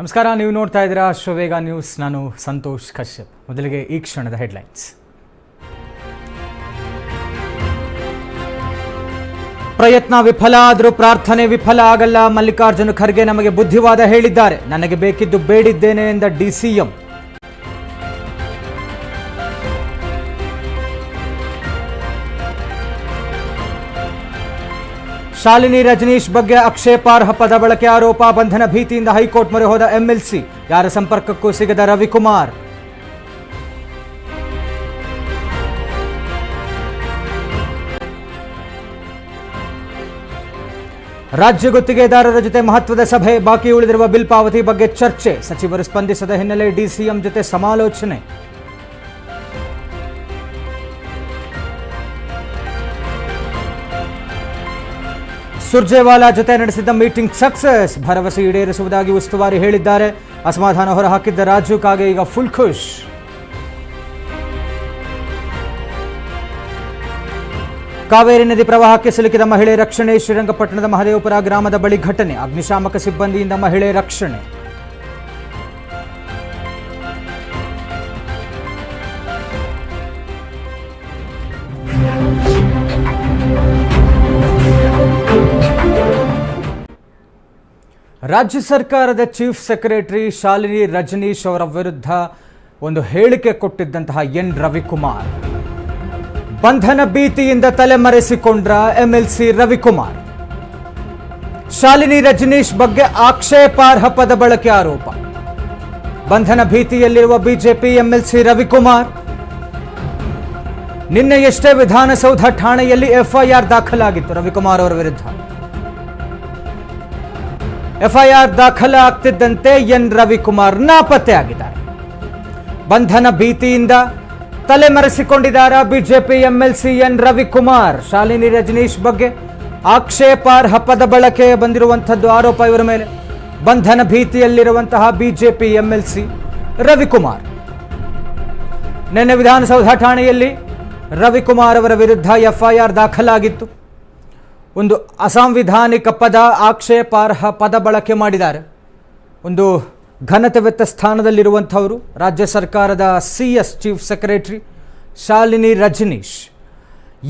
ನಮಸ್ಕಾರ, ನೀವು ನೋಡ್ತಾ ಇದ್ದೀರಾ ಶೋವೇಗ ನ್ಯೂಸ್. ನಾನು ಸಂತೋಷ್ ಕಶ್ಯಪ್. ಮೊದಲಿಗೆ ಈ ಕ್ಷಣದ ಹೆಡ್ಲೈನ್ಸ್. ಪ್ರಯತ್ನ ವಿಫಲ, ಆದರೂ ಪ್ರಾರ್ಥನೆ ವಿಫಲ ಆಗಲ್ಲ. ಮಲ್ಲಿಕಾರ್ಜುನ ಖರ್ಗೆ ನಮಗೆ ಬುದ್ಧಿವಾದ ಹೇಳಿದ್ದಾರೆ. ನನಗೆ ಬೇಕಿದ್ದು ಬೇಡಿದ್ದೇನೆ ಎಂದ ಡಿಸಿಎಂ ಶಾಲಿನಿ ರಜನೀಶ್ ಬಗ್ಗೆ ಆಕ್ಷೇಪಾರ್ಹ ಪದ ಬಳಕೆ ಆರೋಪ ಬಂಧನ ಭೀತಿಯಿಂದ ಹೈಕೋರ್ಟ್ ಮೊರೆ ಹೋದ ಎಂಎಲ್ಸಿ. ಯಾರ ಸಂಪರ್ಕಕ್ಕೂ ಸಿಗದ ರವಿಕುಮಾರ್. ರಾಜ್ಯ ಗುತ್ತಿಗೆದಾರರ ಜೊತೆ ಮಹತ್ವದ ಸಭೆ, ಬಾಕಿ ಉಳಿದಿರುವ ಬಿಲ್ ಪಾವತಿ ಬಗ್ಗೆ ಚರ್ಚೆ. ಸಚಿವರು ಸ್ಪಂದಿಸದ ಹಿನ್ನೆಲೆ ಡಿಸಿಎಂ ಜೊತೆ ಸಮಾಲೋಚನೆ. ಸುರ್ಜೇವಾಲಾ ಜೊತೆ ನಡೆಸಿದ್ದ ಮೀಟಿಂಗ್ ಸಕ್ಸಸ್. ಭರವಸೆ ಈಡೇರಿಸುವುದಾಗಿ ಉಸ್ತುವಾರಿ ಹೇಳಿದ್ದಾರೆ. ಅಸಮಾಧಾನ ಹೊರಹಾಕಿದ್ದ ರಾಜು ಕಾಗೆ ಈಗ ಫುಲ್ ಖುಷ್. ಕಾವೇರಿ ನದಿ ಪ್ರವಾಹಕ್ಕೆ ಸಿಲುಕಿದ ಮಹಿಳೆ ರಕ್ಷಣೆ. ಶ್ರೀರಂಗಪಟ್ಟಣದ ಮಹದೇವಪುರ ಗ್ರಾಮದ ಬಳಿ ಘಟನೆ. ಅಗ್ನಿಶಾಮಕ ಸಿಬ್ಬಂದಿಯಿಂದ ಮಹಿಳೆ ರಕ್ಷಣೆ. ರಾಜ್ಯ ಸರ್ಕಾರದ ಚೀಫ್ ಸೆಕ್ರೆಟರಿ ಶಾಲಿನಿ ರಜನೀಶ್ ಅವರ ವಿರುದ್ಧ ಒಂದು ಹೇಳಿಕೆ ಕೊಟ್ಟಿದ್ದಂತಹ ಎನ್. ರವಿಕುಮಾರ್. ಬಂಧನ ಭೀತಿಯಿಂದ ತಲೆಮರೆಸಿಕೊಂಡ್ರ ಎಂಎಲ್ಸಿ ರವಿಕುಮಾರ್. ಶಾಲಿನಿ ರಜನೀಶ್ ಬಗ್ಗೆ ಆಕ್ಷೇಪಾರ್ಹ ಪದ ಬಳಕೆ ಆರೋಪ. ಬಂಧನ ಭೀತಿಯಲ್ಲಿರುವ ಬಿಜೆಪಿ ಎಂಎಲ್ಸಿ ರವಿಕುಮಾರ್. ನಿನ್ನೆಯಷ್ಟೇ ವಿಧಾನಸೌಧ ಠಾಣೆಯಲ್ಲಿ ಎಫ್ಐಆರ್ ದಾಖಲಾಗಿತ್ತು ರವಿಕುಮಾರ್ ಅವರ ವಿರುದ್ಧ. ಎಫ್ಐಆರ್ ದಾಖಲಾಗ್ತಿದ್ದಂತೆ ಎನ್ ರವಿಕುಮಾರ್ ನಾಪತ್ತೆಯಾಗಿದ್ದಾರೆ. ಬಂಧನ ಭೀತಿಯಿಂದ ತಲೆಮರೆಸಿಕೊಂಡಿದ್ದಾರ BJP MLC N Ravikumar. Shalini Rajneesh ಬಗ್ಗೆ ಆಕ್ಷೇಪಾರ್ಹ ಪದ ಬಳಕೆ ಬಂದಿರುವಂಥದ್ದು ಆರೋಪ ಇವರ ಮೇಲೆ. ಬಂಧನ ಭೀತಿಯಲ್ಲಿರುವಂತಹ ಬಿಜೆಪಿ ಎಂಎಲ್ಸಿ ರವಿಕುಮಾರ್. ನಿನ್ನೆ ವಿಧಾನಸೌಧ ಠಾಣೆಯಲ್ಲಿ ರವಿಕುಮಾರ್ ಅವರ ವಿರುದ್ಧ ಎಫ್ಐಆರ್ ದಾಖಲಾಗಿತ್ತು. ಒಂದು ಅಸಾಂವಿಧಾನಿಕ ಪದ ಆಕ್ಷೇಪಾರ್ಹ ಪದ ಬಳಕೆ ಮಾಡಿದ್ದಾರೆ. ಒಂದು ಘನತೆವೆತ್ತ ಸ್ಥಾನದಲ್ಲಿರುವಂಥವರು ರಾಜ್ಯ ಸರ್ಕಾರದ C S chief secretary Shalini Rajneesh.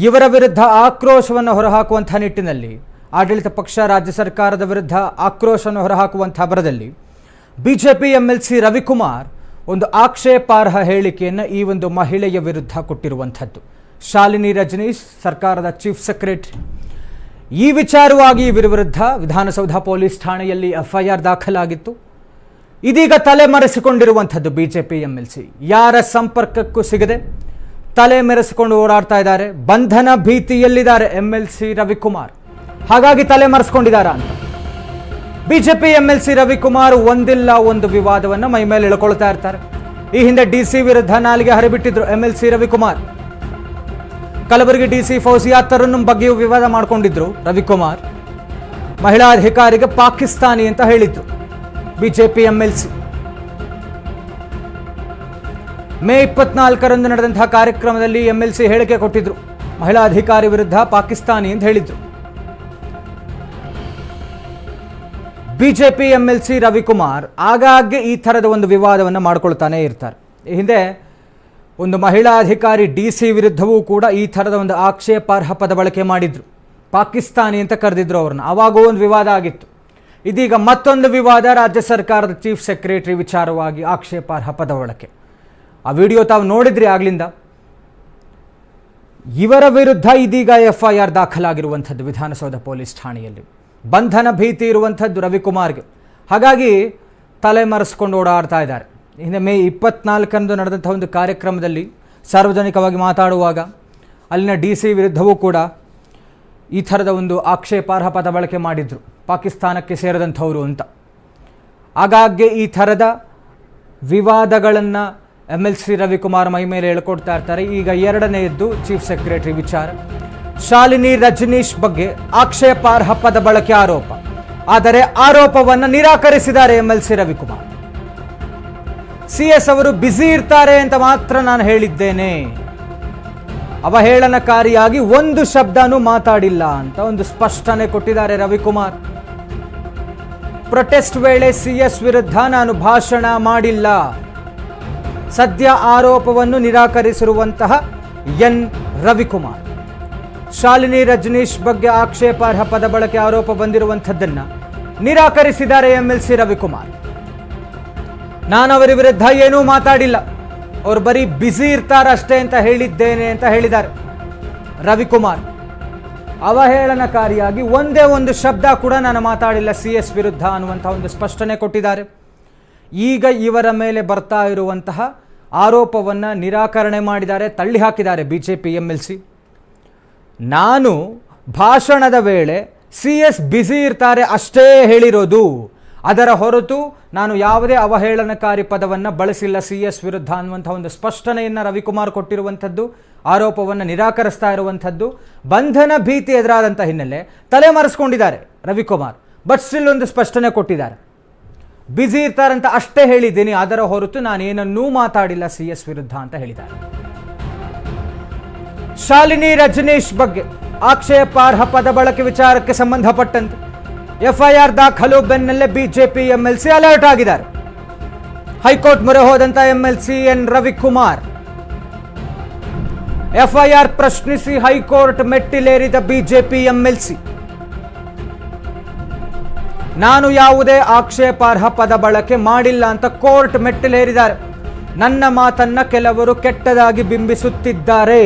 ಇವರ ವಿರುದ್ಧ ಆಕ್ರೋಶವನ್ನು ಹೊರಹಾಕುವಂಥ ನಿಟ್ಟಿನಲ್ಲಿ, ಆಡಳಿತ ಪಕ್ಷ ರಾಜ್ಯ ಸರ್ಕಾರದ ವಿರುದ್ಧ ಆಕ್ರೋಶವನ್ನು ಹೊರಹಾಕುವಂಥ ಬರದಲ್ಲಿ B J P M L C Ravikumar ಒಂದು ಆಕ್ಷೇಪಾರ್ಹ ಹೇಳಿಕೆಯನ್ನು ಈ ಒಂದು ಮಹಿಳೆಯ ವಿರುದ್ಧ ಕೊಟ್ಟಿರುವಂಥದ್ದು. ಶಾಲಿನಿ ರಜನೀಶ್, ಸರ್ಕಾರದ ಚೀಫ್ ಸೆಕ್ರೆಟರಿ. ಈ ವಿಚಾರವಾಗಿ ಇವರ ವಿರುದ್ಧ ವಿಧಾನಸೌಧ ಪೊಲೀಸ್ ಠಾಣೆಯಲ್ಲಿ ಎಫ್ಐಆರ್ ದಾಖಲಾಗಿತ್ತು. ಇದೀಗ ತಲೆಮರೆಸಿಕೊಂಡಿರುವಂಥದ್ದು ಬಿಜೆಪಿ ಎಂ ಎಲ್ ಸಿ ಯಾರ ಸಂಪರ್ಕಕ್ಕೂ ಸಿಗದೆ ತಲೆ ಮೆರೆಸಿಕೊಂಡು ಓಡಾಡ್ತಾ ಇದ್ದಾರೆ. ಬಂಧನ ಭೀತಿಯಲ್ಲಿದ್ದಾರೆ ಎಂ ಎಲ್ ಸಿ ರವಿಕುಮಾರ್. ಹಾಗಾಗಿ ತಲೆ ಮರೆಸ್ಕೊಂಡಿದ್ದಾರಾ ಅಂತ. BJP M L C Ravikumar ಒಂದಿಲ್ಲ ಒಂದು ವಿವಾದವನ್ನು ಮೈ ಮೇಲೆ ಇಳ್ಕೊಳ್ತಾ ಇರ್ತಾರೆ. ಈ ಹಿಂದೆ ಡಿ ಸಿ ವಿರುದ್ಧ ನಾಲಿಗೆ ಹರಿಬಿಟ್ಟಿದ್ರು M L C Ravikumar. Kalaburagi DC Fouzia Tarun ಬಗ್ಗೆಯೂ ವಿವಾದ ಮಾಡಿಕೊಂಡಿದ್ರು ರವಿಕುಮಾರ್. ಮಹಿಳಾ ಅಧಿಕಾರಿಗೆ ಪಾಕಿಸ್ತಾನಿ ಅಂತ ಹೇಳಿದ್ರು ಬಿಜೆಪಿ ಎಂಎಲ್ಸಿ. ಮೇ ಇಪ್ಪತ್ನಾಲ್ಕರಂದು ನಡೆದಂತಹ ಕಾರ್ಯಕ್ರಮದಲ್ಲಿ ಎಂಎಲ್ಸಿ ಹೇಳಿಕೆ ಕೊಟ್ಟಿದ್ರು. ಮಹಿಳಾ ಅಧಿಕಾರಿ ವಿರುದ್ಧ ಪಾಕಿಸ್ತಾನಿ ಅಂತ ಹೇಳಿದ್ರು. ಬಿಜೆಪಿ ಎಂಎಲ್ಸಿ ರವಿಕುಮಾರ್ ಆಗಾಗ್ಗೆ ಈ ಥರದ ಒಂದು ವಿವಾದವನ್ನು ಮಾಡಿಕೊಳ್ತಾನೆ ಇರ್ತಾರೆ. ಈ ಹಿಂದೆ ಒಂದು ಮಹಿಳಾ ಅಧಿಕಾರಿ ಡಿ ಸಿ ವಿರುದ್ಧವೂ ಕೂಡ ಈ ಥರದ ಒಂದು ಆಕ್ಷೇಪಾರ್ಹ ಪದ ಬಳಕೆ ಮಾಡಿದ್ರು. ಪಾಕಿಸ್ತಾನಿ ಅಂತ ಕರೆದಿದ್ರು ಅವ್ರನ್ನ. ಆವಾಗೂ ಒಂದು ವಿವಾದ ಆಗಿತ್ತು. ಇದೀಗ ಮತ್ತೊಂದು ವಿವಾದ ರಾಜ್ಯ ಸರ್ಕಾರದ ಚೀಫ್ ಸೆಕ್ರೆಟರಿ ವಿಚಾರವಾಗಿ ಆಕ್ಷೇಪಾರ್ಹ ಪದ ಬಳಕೆ. ಆ ವಿಡಿಯೋ ತಾವು ನೋಡಿದ್ರಿ ಆಗ್ಲಿಂದ? ಇವರ ವಿರುದ್ಧ ಇದೀಗ ಎಫ್ ಐ ಆರ್ ದಾಖಲಾಗಿರುವಂಥದ್ದು ವಿಧಾನಸೌಧ ಪೊಲೀಸ್ ಠಾಣೆಯಲ್ಲಿ. ಬಂಧನ ಭೀತಿ ಇರುವಂಥದ್ದು ರವಿಕುಮಾರ್ಗೆ. ಹಾಗಾಗಿ ತಲೆಮರೆಸ್ಕೊಂಡು ಓಡಾಡ್ತಾ ಇದ್ದಾರೆ. ಹಿಂದೆ ಮೇ ಇಪ್ಪತ್ನಾಲ್ಕರಂದು ನಡೆದಂಥ ಒಂದು ಕಾರ್ಯಕ್ರಮದಲ್ಲಿ ಸಾರ್ವಜನಿಕವಾಗಿ ಮಾತಾಡುವಾಗ ಅಲ್ಲಿನ ಡಿ ಸಿ ವಿರುದ್ಧವೂ ಕೂಡ ಈ ಥರದ ಒಂದು ಆಕ್ಷೇಪಾರ್ಹ ಪದ ಬಳಕೆ ಮಾಡಿದರು. ಪಾಕಿಸ್ತಾನಕ್ಕೆ ಸೇರಿದಂಥವರು ಅಂತ. ಆಗಾಗ್ಗೆ ಈ ಥರದ ವಿವಾದಗಳನ್ನು ಎಂ ಎಲ್ ಸಿ ರವಿಕುಮಾರ್ ಮೈ ಮೇಲೆ ಹೇಳ್ಕೊಡ್ತಾ ಇರ್ತಾರೆ. ಈಗ ಎರಡನೆಯದ್ದು ಚೀಫ್ ಸೆಕ್ರೆಟರಿ ವಿಚಾರ. ಶಾಲಿನಿ ರಜನೀಶ್ ಬಗ್ಗೆ ಆಕ್ಷೇಪಾರ್ಹ ಪದ ಬಳಕೆ ಆರೋಪ. ಆದರೆ ಆರೋಪವನ್ನು ನಿರಾಕರಿಸಿದ್ದಾರೆ M L C Ravikumar. C S ಅವರು ಬ್ಯುಸಿ ಇರ್ತಾರೆ ಅಂತ ಮಾತ್ರ ನಾನು ಹೇಳಿದ್ದೇನೆ. ಅವಹೇಳನಕಾರಿಯಾಗಿ ಒಂದು ಶಬ್ದನೂ ಮಾತಾಡಿಲ್ಲ ಅಂತ ಒಂದು ಸ್ಪಷ್ಟನೆ ಕೊಟ್ಟಿದ್ದಾರೆ ರವಿಕುಮಾರ್. ಪ್ರೊಟೆಸ್ಟ್ ವೇಳೆ ಸಿ ಎಸ್ ವಿರುದ್ಧ ನಾನು ಭಾಷಣ ಮಾಡಿಲ್ಲ. ಸದ್ಯ ಆರೋಪವನ್ನು ನಿರಾಕರಿಸಿರುವಂತಹ ಎನ್ ರವಿಕುಮಾರ್. ಶಾಲಿನಿ ರಜನೀಶ್ ಬಗ್ಗೆ ಆಕ್ಷೇಪಾರ್ಹ ಪದ ಬಳಕೆ ಆರೋಪ ಬಂದಿರುವಂಥದ್ದನ್ನು ನಿರಾಕರಿಸಿದ್ದಾರೆ ಎಂಎಲ್ಸಿ ರವಿಕುಮಾರ್. ನಾನು ಅವರ ವಿರುದ್ಧ ಏನೂ ಮಾತಾಡಿಲ್ಲ. ಅವ್ರು ಬರೀ ಬ್ಯುಸಿ ಇರ್ತಾರಷ್ಟೇ ಅಂತ ಹೇಳಿದ್ದೇನೆ ಅಂತ ಹೇಳಿದ್ದಾರೆ. ರವಿಕುಮಾರ್, ಅವಹೇಳನಕಾರಿಯಾಗಿ ಒಂದೇ ಒಂದು ಶಬ್ದ ಕೂಡ ನಾನು ಮಾತಾಡಿಲ್ಲ ಸಿ ಎಸ್ ವಿರುದ್ಧ ಅನ್ನುವಂಥ ಒಂದು ಸ್ಪಷ್ಟನೆ ಕೊಟ್ಟಿದ್ದಾರೆ. ಈಗ ಇವರ ಮೇಲೆ ಬರ್ತಾ ಇರುವಂತಹ ಆರೋಪವನ್ನು ನಿರಾಕರಣೆ ಮಾಡಿದ್ದಾರೆ, ತಳ್ಳಿ ಹಾಕಿದ್ದಾರೆ B J P M L C ನಾನು ಭಾಷಣದ ವೇಳೆ ಸಿ ಎಸ್ ಬ್ಯುಸಿ ಇರ್ತಾರೆ ಅಷ್ಟೇ ಹೇಳಿರೋದು. ಅದರ ಹೊರತು ನಾನು ಯಾವುದೇ ಅವಹೇಳನಕಾರಿ ಪದವನ್ನು ಬಳಸಿಲ್ಲ. ಸಿ ಎಸ್ ವಿರುದ್ಧ ಅನ್ನುವಂಥ ಒಂದು ಸ್ಪಷ್ಟನೆಯನ್ನು ರವಿಕುಮಾರ್ ಕೊಟ್ಟಿರುವಂಥದ್ದು, ಆರೋಪವನ್ನು ನಿರಾಕರಿಸ್ತಾ ಇರುವಂಥದ್ದು, ಬಂಧನ ಭೀತಿ ಎದುರಾದಂಥ ಹಿನ್ನೆಲೆ ತಲೆಮರೆಸ್ಕೊಂಡಿದ್ದಾರೆ ರವಿಕುಮಾರ್. ಬಟ್ ಸ್ಟಿಲ್ ಒಂದು ಸ್ಪಷ್ಟನೆ ಕೊಟ್ಟಿದ್ದಾರೆ. ಬ್ಯುಸಿ ಇರ್ತಾರಂತ ಅಷ್ಟೇ ಹೇಳಿದ್ದೀನಿ. ಅದರ ಹೊರತು ನಾನೇನನ್ನೂ ಮಾತಾಡಿಲ್ಲ ಸಿ ಎಸ್ ವಿರುದ್ಧ ಅಂತ ಹೇಳಿದ್ದಾರೆ. ಶಾಲಿನಿ ರಜನೀಶ್ ಬಗ್ಗೆ ಆಕ್ಷೇಪಾರ್ಹ ಪದ ಬಳಕೆ ವಿಚಾರಕ್ಕೆ ಸಂಬಂಧಪಟ್ಟಂತೆ ಎಫ್ಐಆರ್ ದಾಖಲು ಬೆನ್ನಲ್ಲೇ ಬಿಜೆಪಿ ಎಂಎಲ್ಸಿ ಅಲರ್ಟ್ ಆಗಿದ್ದಾರೆ. ಹೈಕೋರ್ಟ್ ಮೊರೆ ಹೋದಂತ ಎಂಎಲ್ಸಿ ಎನ್ ರವಿಕುಮಾರ್. ಎಫ್ಐಆರ್ ಪ್ರಶ್ನಿಸಿ ಹೈಕೋರ್ಟ್ ಮೆಟ್ಟಿಲೇರಿದ ಬಿಜೆಪಿ ಎಂಎಲ್ಸಿ. ನಾನು ಯಾವುದೇ ಆಕ್ಷೇಪಾರ್ಹ ಪದ ಬಳಕೆ ಮಾಡಿಲ್ಲ ಅಂತ ಕೋರ್ಟ್ ಮೆಟ್ಟಿಲೇರಿದ್ದಾರೆ. ನನ್ನ ಮಾತನ್ನ ಕೆಲವರು ಕೆಟ್ಟದಾಗಿ ಬಿಂಬಿಸುತ್ತಿದ್ದಾರೆ.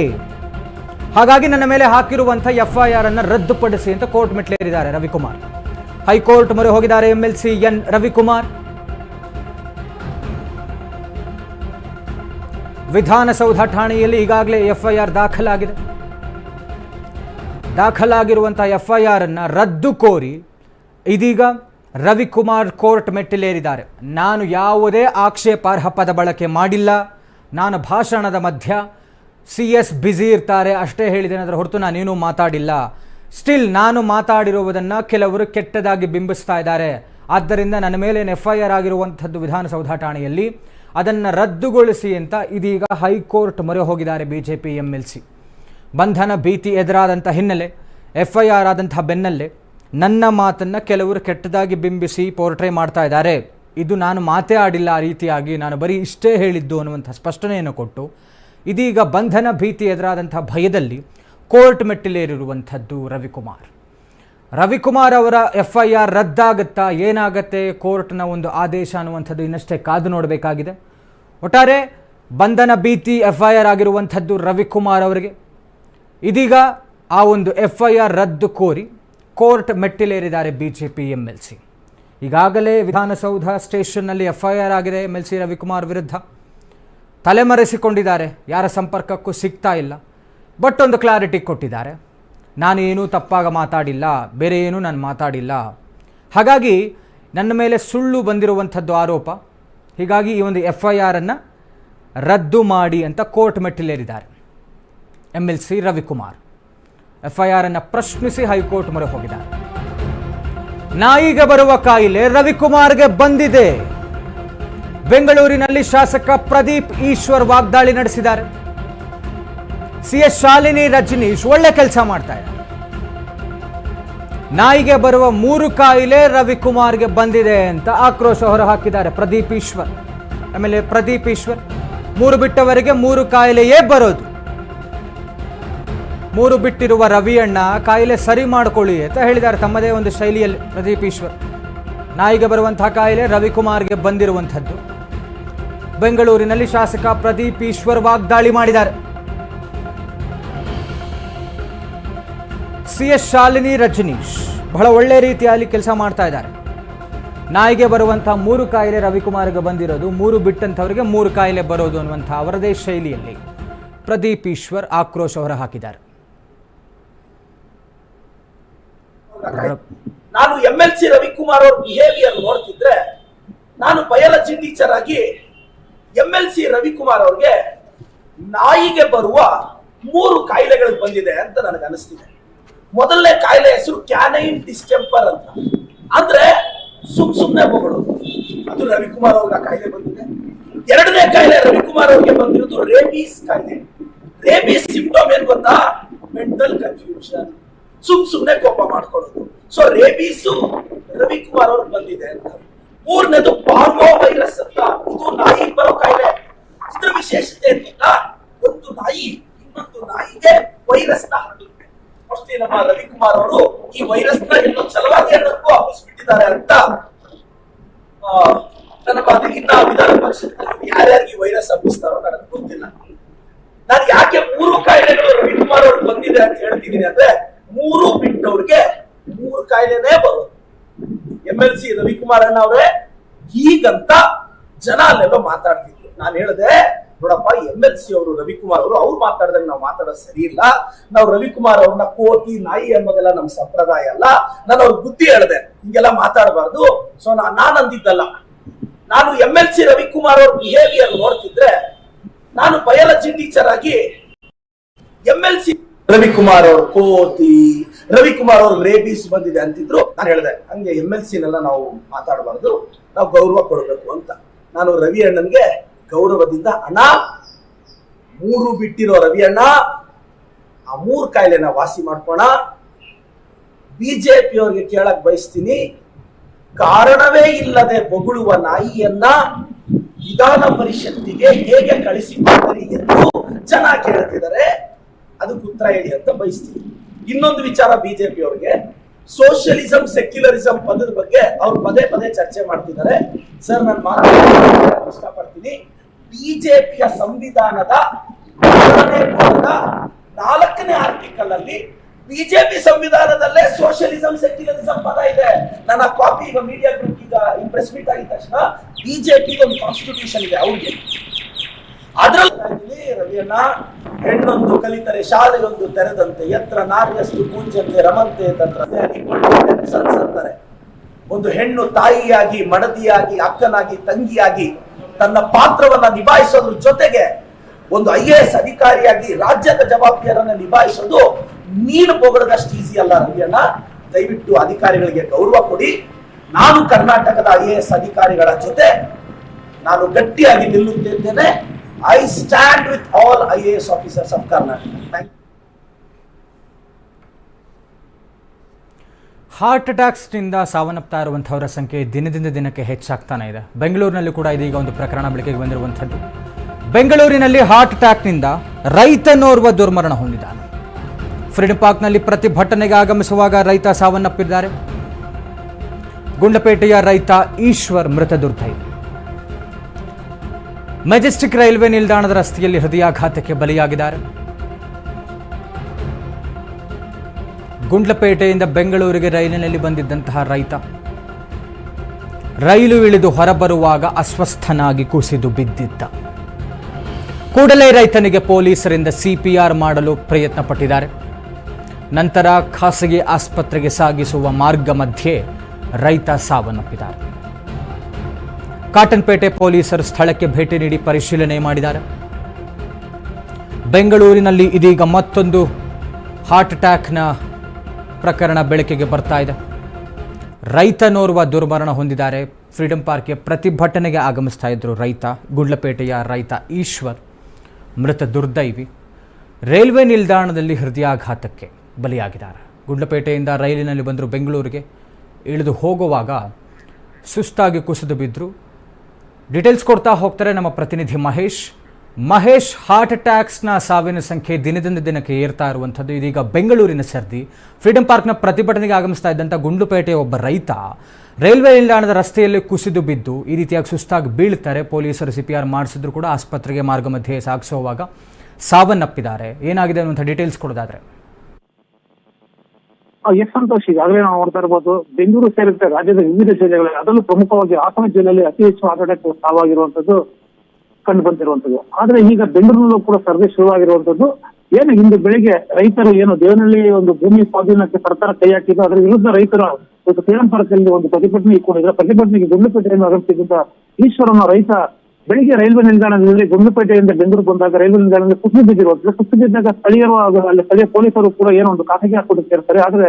ಹಾಗಾಗಿ ನನ್ನ ಮೇಲೆ ಹಾಕಿರುವಂಥ ಎಫ್ಐಆರ್ ಅನ್ನು ರದ್ದುಪಡಿಸಿ ಅಂತ ಕೋರ್ಟ್ ಮೆಟ್ಟಿಲೇರಿದ್ದಾರೆ ರವಿಕುಮಾರ್. ಹೈಕೋರ್ಟ್ ಮೊರೆ ಹೋಗಿದ್ದಾರೆ ಎಂಎಲ್ಸಿ ಎನ್ ರವಿಕುಮಾರ್. ವಿಧಾನಸೌಧ ಠಾಣೆಯಲ್ಲಿ ಈಗಾಗಲೇ ಎಫ್ಐಆರ್ ದಾಖಲಾಗಿದೆ. ದಾಖಲಾಗಿರುವಂತಹ ಎಫ್ಐಆರ್ ಅನ್ನು ರದ್ದು ಕೋರಿ ಇದೀಗ ರವಿಕುಮಾರ್ ಕೋರ್ಟ್ ಮೆಟ್ಟಿಲೇರಿದ್ದಾರೆ. ನಾನು ಯಾವುದೇ ಆಕ್ಷೇಪಾರ್ಹ ಪದ ಬಳಕೆ ಮಾಡಿಲ್ಲ. ನಾನು ಭಾಷಣದ ಮಧ್ಯ ಸಿ ಎಸ್ ಬ್ಯುಸಿ ಇರ್ತಾರೆ. ಅಷ್ಟೇ ಹೇಳಿದ್ದೇನೆ ಅದರ ಹೊರತು ನಾನೇನೂ ಮಾತಾಡಿಲ್ಲ. ಸ್ಟಿಲ್ ನಾನು ಮಾತಾಡಿರುವುದನ್ನು ಕೆಲವರು ಕೆಟ್ಟದಾಗಿ ಬಿಂಬಿಸ್ತಾ ಇದ್ದಾರೆ. ಆದ್ದರಿಂದ ನನ್ನ ಮೇಲೆ ಎಫ್ ಐ ಆರ್ ಆಗಿರುವಂಥದ್ದು ವಿಧಾನಸೌಧ ಠಾಣೆಯಲ್ಲಿ ಅದನ್ನು ರದ್ದುಗೊಳಿಸಿ ಅಂತ ಇದೀಗ ಹೈಕೋರ್ಟ್ ಮೊರೆ ಹೋಗಿದ್ದಾರೆ B J P M L C ಬಂಧನ ಭೀತಿ ಎದುರಾದಂಥ ಹಿನ್ನೆಲೆ ಎಫ್ ಐ ಆರ್ ಆದಂಥ ಬೆನ್ನಲ್ಲೇ ನನ್ನ ಮಾತನ್ನು ಕೆಲವರು ಕೆಟ್ಟದಾಗಿ ಬಿಂಬಿಸಿ ಪೋರ್ಟ್ರೇ ಮಾಡ್ತಾ ಇದ್ದಾರೆ. ಇದು ನಾನು ಮಾತೇ ಆಡಿಲ್ಲ ಆ ರೀತಿಯಾಗಿ ನಾನು ಬರೀ ಇಷ್ಟೇ ಹೇಳಿದ್ದು ಅನ್ನುವಂಥ ಸ್ಪಷ್ಟನೆಯನ್ನು ಕೊಟ್ಟು ಇದೀಗ ಬಂಧನ ಭೀತಿ ಎದುರಾದಂಥ ಭಯದಲ್ಲಿ ಕೋರ್ಟ್ ಮೆಟ್ಟಿಲೇರಿರುವಂಥದ್ದು ರವಿಕುಮಾರ್. ರವಿಕುಮಾರ್ ಅವರ ಎಫ್ ಐ ಆರ್ ರದ್ದಾಗುತ್ತಾ ಏನಾಗತ್ತೆ? ಕೋರ್ಟ್ನ ಒಂದು ಆದೇಶ ಅನ್ನುವಂಥದ್ದು ಇನ್ನಷ್ಟೇ ಕಾದು ನೋಡಬೇಕಾಗಿದೆ. ಒಟ್ಟಾರೆ ಬಂಧನ ಭೀತಿ ಎಫ್ ಐ ಆರ್ ಆಗಿರುವಂಥದ್ದು ರವಿಕುಮಾರ್ ಅವರಿಗೆ. ಇದೀಗ ಆ ಒಂದು ಎಫ್ ಐ ಆರ್ ರದ್ದು ಕೋರಿ court ಮೆಟ್ಟಿಲೇರಿದ್ದಾರೆ B J P M L C ಈಗಾಗಲೇ ವಿಧಾನಸೌಧ ಸ್ಟೇಷನ್ನಲ್ಲಿ ಎಫ್ ಐ ಆರ್ ಆಗಿದೆ ಎಂ ಎಲ್ ಸಿ ರವಿಕುಮಾರ್ ವಿರುದ್ಧ. ತಲೆಮರೆಸಿಕೊಂಡಿದ್ದಾರೆ. ಯಾರ ಸಂಪರ್ಕಕ್ಕೂ ಸಿಗ್ತಾ ಇಲ್ಲ. ಬಟ್ ಒಂದು ಕ್ಲಾರಿಟಿ ಕೊಟ್ಟಿದ್ದಾರೆ. ನಾನೇನೂ ತಪ್ಪಾಗ ಮಾತಾಡಿಲ್ಲ ಬೇರೆ ಏನೂ ನಾನು ಮಾತಾಡಿಲ್ಲ. ಹಾಗಾಗಿ ನನ್ನ ಮೇಲೆ ಸುಳ್ಳು ಬಂದಿರುವಂಥದ್ದು ಆರೋಪ. ಹೀಗಾಗಿ ಈ ಒಂದು ಎಫ್ ಐ ಆರನ್ನು ರದ್ದು ಮಾಡಿ ಅಂತ court ಮೆಟ್ಟಿಲೇರಿದ್ದಾರೆ. M L C Ravikumar. F I ಆರನ್ನು ಪ್ರಶ್ನಿಸಿ ಹೈಕೋರ್ಟ್ ಮೊರೆ ಹೋಗಿದ್ದಾರೆ. ನಾಯಿಗೆ ಬರುವ ಕಾಯಿಲೆ ರವಿಕುಮಾರ್ಗೆ ಬಂದಿದೆ. ಬೆಂಗಳೂರಿನಲ್ಲಿ ಶಾಸಕ ಪ್ರದೀಪ್ ಈಶ್ವರ್ ವಾಗ್ದಾಳಿ ನಡೆಸಿದ್ದಾರೆ. ಸಿ ಎಸ್ ಶಾಲಿನಿ ರಜನೀಶ್ ಒಳ್ಳೆ ಕೆಲಸ ಮಾಡ್ತಾ ಇದ್ದಾರೆ ನಾಯಿಗೆ ಬರುವ ಮೂರು ಕಾಯಿಲೆ ರವಿಕುಮಾರ್ಗೆ ಬಂದಿದೆ ಅಂತ ಆಕ್ರೋಶ ಹೊರಹಾಕಿದ್ದಾರೆ ಪ್ರದೀಪ್ ಈಶ್ವರ್. ಆಮೇಲೆ ಪ್ರದೀಪ್ ಈಶ್ವರ್, ಮೂರು ಬಿಟ್ಟವರಿಗೆ ಮೂರು ಕಾಯಿಲೆಯೇ ಬರೋದು. ಮೂರು ಬಿಟ್ಟಿರುವ ರವಿಯಣ್ಣ, ಕಾಯಿಲೆ ಸರಿ ಮಾಡಿಕೊಳ್ಳಿ ಅಂತ ಹೇಳಿದ್ದಾರೆ ತಮ್ಮದೇ ಒಂದು ಶೈಲಿಯಲ್ಲಿ ಪ್ರದೀಪ್ ಈಶ್ವರ್. ನಾಯಿಗೆ ಬರುವಂತಹ ಕಾಯಿಲೆ ರವಿಕುಮಾರ್ಗೆ ಬಂದಿರುವಂಥದ್ದು. ಬೆಂಗಳೂರಿನಲ್ಲಿ ಶಾಸಕ ಪ್ರದೀಪ್ ಈಶ್ವರ್ ವಾಗ್ದಾಳಿ ಮಾಡಿದ್ದಾರೆ. ಸಿ ಎಸ್ ಶಾಲಿನಿ ರಜನೀಶ್ ಬಹಳ ಒಳ್ಳೆ ರೀತಿಯಲ್ಲಿ ಕೆಲಸ ಮಾಡ್ತಾ ಇದ್ದಾರೆ. ನಾಯಿಗೆ ಬರುವಂತಹ ಮೂರು ಕಾಯಿಲೆ ರವಿಕುಮಾರ್ಗೆ ಬಂದಿರೋದು, ಮೂರು ಬಿಟ್ಟಂಥವರಿಗೆ ಮೂರು ಕಾಯಿಲೆ ಬರೋದು ಅನ್ನುವಂಥ ಅವರದೇ ಶೈಲಿಯಲ್ಲಿ ಪ್ರದೀಪ್ ಈಶ್ವರ್ ಆಕ್ರೋಶ ಹೊರಹಾಕಿದ್ದಾರೆ. ನಾನು ಎಂ ಎಲ್ ಸಿ ರವಿಕುಮಾರ್ ಅವ್ರ ಬಿಹೇವಿಯರ್ ನೋಡ್ತಿದ್ರೆ ನಾನು ಬಯಾಲಜಿ ಟೀಚರ್ ಆಗಿ ಎಂ ಎಲ್ ಸಿ ರವಿಕುಮಾರ್ ಅವ್ರಿಗೆ ನಾಯಿಗೆ ಬರುವ ಮೂರು ಕಾಯಿಲೆಗಳು ಬಂದಿದೆ ಅಂತ ನನಗೆ ಅನಿಸ್ತಿದೆ ಮೊದಲನೇ ಕಾಯಿಲೆ ಹೆಸರು ಕ್ಯಾನೈನ್ ಡಿಸ್ಟೆಂಪರ್ ಅಂತ. ಅಂದ್ರೆ ಸುಮ್ ಸುಮ್ನೆ ಬಗಳೋದು ಅದು ರವಿಕುಮಾರ್ ಅವ್ರ ಕಾಯಿಲೆ ಬಂದಿದೆ. ಎರಡನೇ ಕಾಯಿಲೆ ರವಿಕುಮಾರ್ ಅವ್ರಿಗೆ ಬಂದಿರೋದು ರೇಬೀಸ್ ಕಾಯಿಲೆ. ರೇಬೀಸ್ ಸಿಂಪ್ಟಮ್ ಏನ್ ಗೊತ್ತಾ? Mental confusion. ಸುಮ್ ಸುಮ್ನೆ ಕೋಪ ಮಾಡ್ಕೊಳ್ಳೋದು. ಸೊ ರೇಬೀಸು ರವಿಕುಮಾರ್ ಅವ್ರಿಗೆ ಬಂದಿದೆ ಅಂತ. ಮೂರನೇದು ಪಾರ್ವೋ ವೈರಸ್ ಅಂತ. ಇದು ನಾಯಿ ಬರೋ ಕಾಯಿಲೆ. ಇದ್ರ ವಿಶೇಷತೆ ಏನಿಲ್ಲ ಒಂದು ನಾಯಿ, ಇನ್ನೊಂದು ನಾಯಿಗೆ ವೈರಸ್ನ ಅಷ್ಟೇ ನಮ್ಮ ರವಿಕುಮಾರ್ ಅವರು ಈ ವೈರಸ್ನ ಎಲ್ಲೋ ಛಲವಾದಿ ಅನ್ನೋದಕ್ಕೂ ಬಿಟ್ಟಿದ್ದಾರೆ ಅಂತ ನನ್ನ ಮಾತಿಗಿನ್ನ ವಿಧಾನ ಪರಿಷತ್ ಯಾರ್ಯಾರಿಗೆ ವೈರಸ್ ಹಬ್ಬಿಸ್ತಾರೋ ನನಗೆ ಗೊತ್ತಿಲ್ಲ. ನಾನು ಯಾಕೆ ಮೂರು ಕಾಯಿಲೆಗಳು ರವಿಕುಮಾರ್ ಅವ್ರಿಗೆ ಬಂದಿದೆ ಅಂತ ಹೇಳ್ತಿದ್ದೀನಿ ಅಂದ್ರೆ ಮೂರು ಬಿಟ್ಟವ್ರಿಗೆ ಮೂರು ಕಾಯಿಲೆನೇ ಬರೋದು. ಎಂ ಎಲ್ ಸಿ ರವಿಕುಮಾರ್ ಅಣ್ಣ ಅವರೇ ಈಗಂತ ಜನ ಅಲ್ಲೆಲ್ಲೋ ಮಾತಾಡ್ತಿದ್ರು. ನಾನು ಹೇಳಿದೆ ನೋಡಪ್ಪ ಎಂ ಎಲ್ ಸಿ ಅವರು, ರವಿಕುಮಾರ್ ಅವರು, ಅವ್ರು ಮಾತಾಡಿದಾಗ ನಾವು ಮಾತಾಡೋದು ಸರಿ ಇಲ್ಲ. ನಾವು ರವಿಕುಮಾರ್ ಅವ್ರನ್ನ ಕೋತಿ ನಾಯಿ ಅನ್ನೋದೆಲ್ಲ ನಮ್ಮ ಸಂಪ್ರದಾಯ ಅಲ್ಲ. ನಾನು ಅವ್ರ ಬುದ್ಧಿ ಹೇಳಿದೆ, ಹಿಂಗೆಲ್ಲ ಮಾತಾಡಬಾರ್ದು. ಸೊ ನಾನು ಅಂದಿದ್ದಲ್ಲ. ನಾನು ಎಂ ಎಲ್ ಸಿ ರವಿಕುಮಾರ್ ಅವ್ರ ಬಿಹೇವಿಯರ್ ನೋಡ್ತಿದ್ರೆ, ನಾನು ಬಯಾಲಜಿ ಟೀಚರ್ ಆಗಿ ಎಂ ಎಲ್ ಸಿ ರವಿಕುಮಾರ್ ಅವ್ರ ಕೋತಿ ರವಿಕುಮಾರ್ ಅವ್ರ ರೇಬೀಸ್ ಬಂದಿದೆ ಅಂತಿದ್ರು, ನಾನು ಹೇಳಿದೆ, ಹಂಗೆ ಎಂ ಎಲ್ ಸಿನೆಲ್ಲ ನಾವು ಮಾತಾಡಬಾರ್ದು. ನಾವು ಗೌರವ ಕೊಡಬೇಕು ಅಂತ. ನಾನು ರವಿ ಅಣ್ಣನ್ಗೆ ಗೌರವದಿಂದ ಅಣ್ಣ, ಮೂರು ಬಿಟ್ಟಿರೋ ರವಿ ಅಣ್ಣ ಆ ಮೂರು ಕಾಯಿಲೆನ ವಾಸಿ ಮಾಡ್ಕೋಣ. ಬಿಜೆಪಿ ಅವ್ರಿಗೆ ಕೇಳಕ್ ಬಯಸ್ತೀನಿ. ಕಾರಣವೇ ಇಲ್ಲದೆ ಬೊಗಳುವ ನಾಯಿಯನ್ನ ವಿಧಾನ ಪರಿಷತ್ತಿಗೆ ಹೇಗೆ ಕಳಿಸಿಕೊಡ್ತೀರಿ ಎಂದು ಜನ ಕೇಳ್ತಿದ್ದಾರೆ. ಅದಕ್ಕೆ ಉತ್ತರ ಹೇಳಿ ಅಂತ ಬಯಸ್ತೀನಿ. ಇನ್ನೊಂದು ವಿಚಾರ ಬಿಜೆಪಿ ಅವ್ರಿಗೆ ಸೋಷಿಯಲಿಸಂ ಸೆಕ್ಯುಲರಿಸಂ ಪದದ ಬಗ್ಗೆ ಅವ್ರು ಪದೇ ಪದೇ ಚರ್ಚೆ ಮಾಡ್ತಿದ್ದಾರೆ. ಸರ್, ನಾನು ಮಾತಾಡ್ತೀನಿ ಬಿಜೆಪಿಯ ಸಂವಿಧಾನದ ನಾಲ್ಕನೇ ಆರ್ಟಿಕಲ್ ಅಲ್ಲಿ ಬಿಜೆಪಿ ಸಂವಿಧಾನದಲ್ಲೇ ಸೋಷಿಯಲಿಸಂ ಸೆಕ್ಯುಲರಿಸಂ ಪದ ಇದೆ. ನನ್ನ ಕಾಪಿ ಈಗ ಮೀಡಿಯಾ ಗ್ರೂಪ್ ಈಗ ಪ್ರೆಸ್ ಮೀಟ್ ಆಗಿದ ತಕ್ಷಣ ಬಿಜೆಪಿ ಒಂದು ಕಾನ್ಸ್ಟಿಟ್ಯೂಷನ್ ಇದೆ, ಅವ್ರಿಗೆ. ಅದರಲ್ಲಿ ರವಿಯಣ್ಣ, ಹೆಣ್ಣೊಂದು ಕಲಿತರೆ ಶಾಲೆಯೊಂದು ತೆರೆದಂತೆ, ಎತ್ರ ನಾರ್ಯಸ್ತು ಪೂಜ್ಯತೆ, ರಮಂತೆ, ತಂತ್ರ ಒಂದು ಹೆಣ್ಣು ತಾಯಿಯಾಗಿ, ಮಡದಿಯಾಗಿ, ಅಕ್ಕನಾಗಿ, ತಂಗಿಯಾಗಿ ತನ್ನ ಪಾತ್ರವನ್ನ ನಿಭಾಯಿಸೋದ್ರ ಜೊತೆಗೆ ಒಂದು ಐ ಎ ಎಸ್ ಅಧಿಕಾರಿಯಾಗಿ ರಾಜ್ಯದ ಜವಾಬ್ದಾರಿಯನ್ನ ನಿಭಾಯಿಸೋದು ನೀನು ಪೊಗಡದಷ್ಟು ಈಸಿ ಅಲ್ಲ ರವಿಯಣ್ಣ. ದಯವಿಟ್ಟು ಅಧಿಕಾರಿಗಳಿಗೆ ಗೌರವ ಕೊಡಿ. ನಾನು ಕರ್ನಾಟಕದ ಐ ಎ ಎಸ್ ಅಧಿಕಾರಿಗಳ ಜೊತೆ ನಾನು ಗಟ್ಟಿಯಾಗಿ ನಿಲ್ಲುತ್ತಿದ್ದೇನೆ I stand with all I A S officers of Karnataka heart ಅಟ್ಯಾಕ್ಸ್ನಿಂದ ಸಾವನ್ನಪ್ತಾ ಇರುವಂಥವರ ಸಂಖ್ಯೆ ದಿನದಿಂದ ದಿನಕ್ಕೆ ಹೆಚ್ಚಾಗ್ತಾನೆ ಇದೆ. ಬೆಂಗಳೂರಿನಲ್ಲಿ ಕೂಡ ಇದೀಗ ಒಂದು ಪ್ರಕರಣ ಬೆಳಕಿಗೆ ಬಂದಿರುವಂಥದ್ದು. ಬೆಂಗಳೂರಿನಲ್ಲಿ ಹಾರ್ಟ್ ಅಟ್ಯಾಕ್ನಿಂದ ರೈತನೋರ್ವ ದುರ್ಮರಣ ಹೊಂದಿದ್ದಾನೆ. ಫ್ರೀಡಂ ಪಾರ್ಕ್ನಲ್ಲಿ ಪ್ರತಿಭಟನೆಗೆ ಆಗಮಿಸುವಾಗ ರೈತ ಸಾವನ್ನಪ್ಪಿದ್ದಾರೆ. ಗುಂಡಪೇಟೆಯ ರೈತ ಈಶ್ವರ್ ಮೃತ ದುರ್ದೈವಿ. ಮೆಜೆಸ್ಟಿಕ್ ರೈಲ್ವೆ ನಿಲ್ದಾಣದ ರಸ್ತೆಯಲ್ಲಿ ಹೃದಯಾಘಾತಕ್ಕೆ ಬಲಿಯಾಗಿದ್ದಾರೆ. ಗುಂಡ್ಲಪೇಟೆಯಿಂದ ಬೆಂಗಳೂರಿಗೆ ರೈಲಿನಲ್ಲಿ ಬಂದಿದ್ದಂತಹ ರೈತ. ರೈಲು ಇಳಿದು ಹೊರಬರುವಾಗ ಅಸ್ವಸ್ಥನಾಗಿ ಕುಸಿದು ಬಿದ್ದಿದ್ದ. ಕೂಡಲೇ ರೈತನಿಗೆ ಪೊಲೀಸರಿಂದ ಸಿಪಿಆರ್ ಮಾಡಲು ಪ್ರಯತ್ನ ಪಟ್ಟಿದ್ದಾರೆ ನಂತರ ಖಾಸಗಿ ಆಸ್ಪತ್ರೆಗೆ ಸಾಗಿಸುವ ಮಾರ್ಗ ಮಧ್ಯೆ ರೈತ ಸಾವನ್ನಪ್ಪಿದ್ದಾರೆ. ಕಾಟನ್ಪೇಟೆ ಪೊಲೀಸರು ಸ್ಥಳಕ್ಕೆ ಭೇಟಿ ನೀಡಿ ಪರಿಶೀಲನೆ ಮಾಡಿದ್ದಾರೆ. ಬೆಂಗಳೂರಿನಲ್ಲಿ ಇದೀಗ ಮತ್ತೊಂದು ಹಾರ್ಟ್ ಅಟ್ಯಾಕ್ನ ಪ್ರಕರಣ ಬೆಳಕಿಗೆ ಬರ್ತಾ ಇದೆ. ರೈತನೋರ್ವ ದುರ್ಮರಣ ಹೊಂದಿದ್ದಾರೆ. ಫ್ರೀಡಂ ಪಾರ್ಕ್ಗೆ ಪ್ರತಿಭಟನೆಗೆ ಆಗಮಿಸ್ತಾ ಇದ್ದರು ರೈತ. ಗುಡ್ಲಪೇಟೆಯ ರೈತ ಈಶ್ವರ್ ಮೃತ ದುರ್ದೈವಿ. ರೈಲ್ವೆ ನಿಲ್ದಾಣದಲ್ಲಿ ಹೃದಯಾಘಾತಕ್ಕೆ ಬಲಿಯಾಗಿದ್ದಾರೆ. ಗುಂಡ್ಲಪೇಟೆಯಿಂದ ರೈಲಿನಲ್ಲಿ ಬಂದರು ಬೆಂಗಳೂರಿಗೆ ಇಳಿದು ಹೋಗುವಾಗ ಸುಸ್ತಾಗಿ ಕುಸಿದು ಬಿದ್ದರು ಡೀಟೇಲ್ಸ್ ಕೊಡ್ತಾ ಹೋಗ್ತಾರೆ ನಮ್ಮ ಪ್ರತಿನಿಧಿ ಮಹೇಶ್. ಮಹೇಶ್ ಹಾರ್ಟ್ ಅಟ್ಯಾಕ್ಸ್ನ ಸಾವಿನ ಸಂಖ್ಯೆ ದಿನದಿಂದ ದಿನಕ್ಕೆ ಏರ್ತಾ ಇರುವಂಥದ್ದು. ಇದೀಗ ಬೆಂಗಳೂರಿನ ಸರ್ದಿ. ಫ್ರೀಡಂ ಪಾರ್ಕ್ನ ಪ್ರತಿಭಟನೆಗೆ ಆಗಮಿಸ್ತಾ ಇದ್ದಂಥ ಗುಂಡ್ಲುಪೇಟೆಯ ಒಬ್ಬ ರೈತ ರೈಲ್ವೆ ನಿಲ್ದಾಣದ ರಸ್ತೆಯಲ್ಲಿ ಕುಸಿದು ಬಿದ್ದು, ಈ ರೀತಿಯಾಗಿ ಸುಸ್ತಾಗಿ ಬೀಳ್ತಾರೆ ಪೊಲೀಸರು ಸಿ ಪಿ ಮಾಡಿಸಿದ್ರು ಕೂಡ ಆಸ್ಪತ್ರೆಗೆ ಮಾರ್ಗ ಮಧ್ಯೆ ಸಾಗಿಸುವಾಗ ಸಾವನ್ನಪ್ಪಿದ್ದಾರೆ. ಏನಾಗಿದೆ ಅನ್ನುವಂಥ ಡೀಟೇಲ್ಸ್ ಕೊಡೋದಾದ್ರೆ. ಎಸ್ ಸಂತೋಷ್, ಈಗಾಗಲೇ ನಾವು ನೋಡ್ತಾ ಇರ್ಬೋದು, ಬೆಂಗಳೂರು ಸೇರಿದಂತೆ ರಾಜ್ಯದ ವಿವಿಧ ಜಿಲ್ಲೆಗಳಲ್ಲಿ, ಅದರಲ್ಲೂ ಪ್ರಮುಖವಾಗಿ ಹಾಸನ ಜಿಲ್ಲೆಯಲ್ಲಿ ಅತಿ ಹೆಚ್ಚು ಹಾರ್ಟ್ ಅಟ್ಯಾಕ್ ಕಂಡು ಬಂದಿರುವಂತದ್ದು ಆದ್ರೆ ಈಗ ಬೆಂಗಳೂರಿನಲ್ಲೂ ಕೂಡ ಸರ್ವೆ ಶುರುವಾಗಿರುವಂತದ್ದು ಏನು ಇಂದು ಬೆಳಿಗ್ಗೆ ರೈತರು ಏನು ದೇವನಹಳ್ಳಿ ಒಂದು ಭೂಮಿ ಸ್ವಾಧೀನಕ್ಕೆ ಸರ್ಕಾರ ಕೈ ಹಾಕಿದ್ದು ಅದರ ವಿರುದ್ಧ ರೈತರ ಒಂದು ಫ್ರೀಡಂ ಪಾರ್ಕಲ್ಲಿ ಒಂದು ಪ್ರತಿಭಟನೆ ಇಟ್ಕೊಂಡಿದ್ರು ಪ್ರತಿಭಟನೆಗೆ ಗುಂಡ್ಲುಪೇಟೆಯನ್ನು ಆಗಮಿಸಿದ್ದ ಈಶ್ವರನ ರೈತ ಬೆಳಿಗ್ಗೆ ರೈಲ್ವೆ ನಿಲ್ದಾಣದಲ್ಲಿ ಗುಂಡ್ಲುಪೇಟೆಯಿಂದ ಬೆಂಗಳೂರು ಬಂದಾಗ ರೈಲ್ವೆ ನಿಲ್ದಾಣದಲ್ಲಿ ಕುಸಿದು ಬಿದ್ದಿರುವಂತದ್ದು ಕುಸಿದು ಬಿದ್ದಾಗ ಸ್ಥಳೀಯರು ಅಲ್ಲಿ ಸ್ಥಳೀಯ ಪೊಲೀಸರು ಕೂಡ ಏನೋ ಒಂದು ಖಾಸಗಿ ಹಾಕೊಂಡು ಇರ್ತಾರೆ ಆದ್ರೆ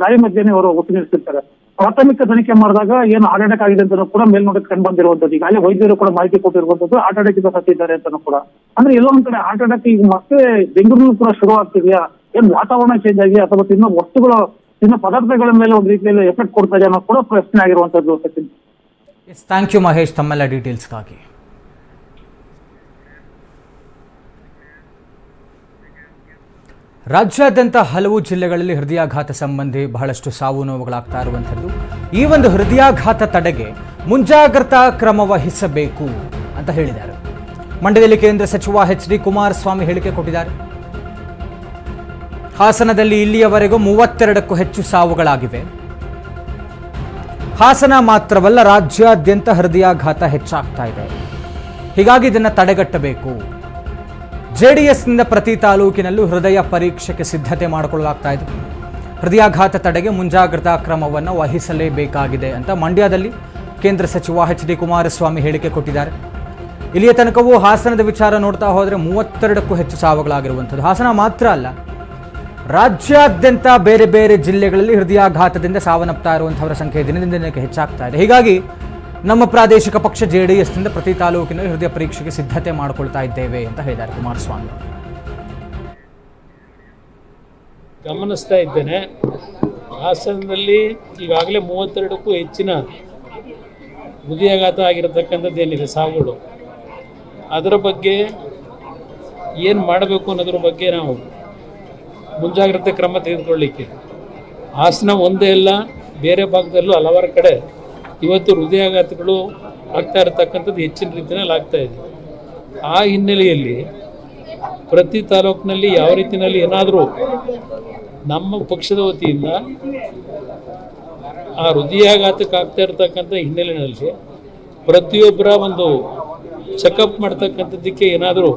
ದಾರಿ ಮಧ್ಯೆನೆ ಅವರು ಒತ್ತು ನಿಲ್ಲಿಸಿರ್ತಾರೆ ಪ್ರಾಥಮಿಕ ತನಿಖೆ ಮಾಡಿದಾಗ ಏನು ಹಾರ್ಟ್ ಅಟ್ಯಾಕ್ ಆಗಿದೆ ಅಂತ ಕೂಡ ಮೇಲ್ನೋಟಕ್ಕೆ ಕಂಡು ಬಂದಿರುವಂತದ್ದು ಈಗಾಗಲೇ ವೈದ್ಯರು ಕೂಡ ಮಾಹಿತಿ ಕೊಟ್ಟಿರುವಂತದ್ದು ಹಾರ್ಟ್ ಅಟ್ಯಾಕ್ ಇಂದ ಸತ್ತಿದ್ದಾರೆ ಅಂತ ಕೂಡ. ಅಂದ್ರೆ ಎಲ್ಲೋ ಒಂದ್ ಕಡೆ ಹಾರ್ಟ್ ಅಟ್ಯಾಕ್ ಈಗ ಮತ್ತೆ ಬೆಂಗಳೂರು ಕೂಡ ಶುರು ಆಗ್ತಿದೆಯಾ? ಏನ್ ವಾತಾವರಣ ಚೇಂಜ್ ಆಗಿ ಅಥವಾ ತಿನ್ನೋ ವಸ್ತುಗಳು ತಿನ್ನೋ ಪದಾರ್ಥಗಳ ಮೇಲೆ ಒಂದು ರೀತಿಯಲ್ಲಿ ಎಫೆಕ್ಟ್ ಕೊಡ್ತಾ ಇದೆ ಅನ್ನೋ ಕೂಡ ಪ್ರಶ್ನೆ ಆಗಿರುವಂತದ್ದು ಸಚಿನ್. ಥ್ಯಾಂಕ್ ಯು ಮಹೇಶ್ ತಮ್ಮೆಲ್ಲ ಡೀಟೇಲ್ಸ್ಗಾಗಿ ರಾಜ್ಯಾದ್ಯಂತ ಹಲವು ಜಿಲ್ಲೆಗಳಲ್ಲಿ ಹೃದಯಾಘಾತ ಸಂಬಂಧಿ ಬಹಳಷ್ಟು ಸಾವು ನೋವುಗಳಾಗ್ತಾ ಇರುವಂಥದ್ದು. ಈ ಒಂದು ಹೃದಯಾಘಾತ ತಡೆಗೆ ಮುಂಜಾಗ್ರತಾ ಕ್ರಮ ವಹಿಸಬೇಕು ಅಂತ ಹೇಳಿದ್ದಾರೆ. ಮಂಡ್ಯದಲ್ಲಿ ಕೇಂದ್ರ ಸಚಿವ ಎಚ್ ಡಿ ಕುಮಾರಸ್ವಾಮಿ ಹೇಳಿಕೆ ಕೊಟ್ಟಿದ್ದಾರೆ. ಹಾಸನದಲ್ಲಿ ಇಲ್ಲಿಯವರೆಗೂ ಮೂವತ್ತೆರಡಕ್ಕೂ ಹೆಚ್ಚು ಸಾವುಗಳಾಗಿವೆ. ಹಾಸನ ಮಾತ್ರವಲ್ಲ, ರಾಜ್ಯಾದ್ಯಂತ ಹೃದಯಾಘಾತ ಹೆಚ್ಚಾಗ್ತಾ ಇದೆ. ಹೀಗಾಗಿ ಇದನ್ನು ತಡೆಗಟ್ಟಬೇಕು. ಜೆಡಿಎಸ್ನಿಂದ ಪ್ರತಿ ತಾಲೂಕಿನಲ್ಲೂ ಹೃದಯ ಪರೀಕ್ಷೆಗೆ ಸಿದ್ಧತೆ ಮಾಡಿಕೊಳ್ಳಲಾಗ್ತಾ ಇದೆ. ಹೃದಯಾಘಾತ ತಡೆಗೆ ಮುಂಜಾಗ್ರತಾ ಕ್ರಮವನ್ನು ವಹಿಸಲೇಬೇಕಾಗಿದೆ ಅಂತ ಮಂಡ್ಯದಲ್ಲಿ ಕೇಂದ್ರ ಸಚಿವ ಎಚ್ ಡಿ ಕುಮಾರಸ್ವಾಮಿ ಹೇಳಿಕೆ ಕೊಟ್ಟಿದ್ದಾರೆ. ಇಲ್ಲಿಯ ತನಕವೂ ಹಾಸನದ ವಿಚಾರ ನೋಡ್ತಾ ಹೋದರೆ ಮೂವತ್ತೆರಡಕ್ಕೂ ಹೆಚ್ಚು ಸಾವುಗಳಾಗಿರುವಂಥದ್ದು. ಹಾಸನ ಮಾತ್ರ ಅಲ್ಲ, ರಾಜ್ಯಾದ್ಯಂತ ಬೇರೆ ಬೇರೆ ಜಿಲ್ಲೆಗಳಲ್ಲಿ ಹೃದಯಾಘಾತದಿಂದ ಸಾವನ್ನಪ್ತಾ ಇರುವಂಥವರ ಸಂಖ್ಯೆ ದಿನದಿಂದ ದಿನಕ್ಕೆ ಹೆಚ್ಚಾಗ್ತಾ ಇದೆ. ಹೀಗಾಗಿ ನಮ್ಮ ಪ್ರಾದೇಶಿಕ ಪಕ್ಷ ಜೆ ಡಿ ಎಸ್ನಿಂದ ಪ್ರತಿ ತಾಲೂಕಿನ ಹೃದಯ ಪರೀಕ್ಷೆಗೆ ಸಿದ್ಧತೆ ಮಾಡಿಕೊಳ್ತಾ ಇದ್ದೇವೆ ಅಂತ ಹೇಳಿದ್ದಾರೆ ಕುಮಾರಸ್ವಾಮಿ. ಗಮನಿಸ್ತಾ ಇದ್ದೇನೆ. ಹಾಸನದಲ್ಲಿ ಈಗಾಗಲೇ ಮೂವತ್ತೆರಡಕ್ಕೂ ಹೆಚ್ಚಿನ ಹೃದಯಾಘಾತ ಆಗಿರತಕ್ಕಂಥದ್ದು ಏನಿದೆ? ಸಾವುಗಳು. ಅದರ ಬಗ್ಗೆ ಏನು ಮಾಡಬೇಕು ಅನ್ನೋದ್ರ ಬಗ್ಗೆ ನಾವು ಮುಂಜಾಗ್ರತೆ ಕ್ರಮ ತೆಗೆದುಕೊಳ್ಳಿಕ್ಕೆ. ಹಾಸನ ಒಂದೇ ಅಲ್ಲ, ಬೇರೆ ಭಾಗದಲ್ಲೂ ಹಲವಾರು ಕಡೆ ಇವತ್ತು ಹೃದಯಾಘಾತಗಳು ಆಗ್ತಾ ಇರತಕ್ಕಂಥದ್ದು ಹೆಚ್ಚಿನ ರೀತಿಯಲ್ಲಿ ಇದೆ. ಆ ಹಿನ್ನೆಲೆಯಲ್ಲಿ ಪ್ರತಿ ತಾಲೂಕಿನಲ್ಲಿ ಯಾವ ರೀತಿಯಲ್ಲಿ ಏನಾದರೂ ನಮ್ಮ ಪಕ್ಷದ ವತಿಯಿಂದ ಆ ಹೃದಯಾಘಾತಕ್ಕೆ ಆಗ್ತಾ ಇರತಕ್ಕಂಥ ಹಿನ್ನೆಲೆಯಲ್ಲಿ ಪ್ರತಿಯೊಬ್ಬರ ಒಂದು ಚೆಕಪ್ ಮಾಡ್ತಕ್ಕಂಥದ್ದಕ್ಕೆ ಏನಾದರೂ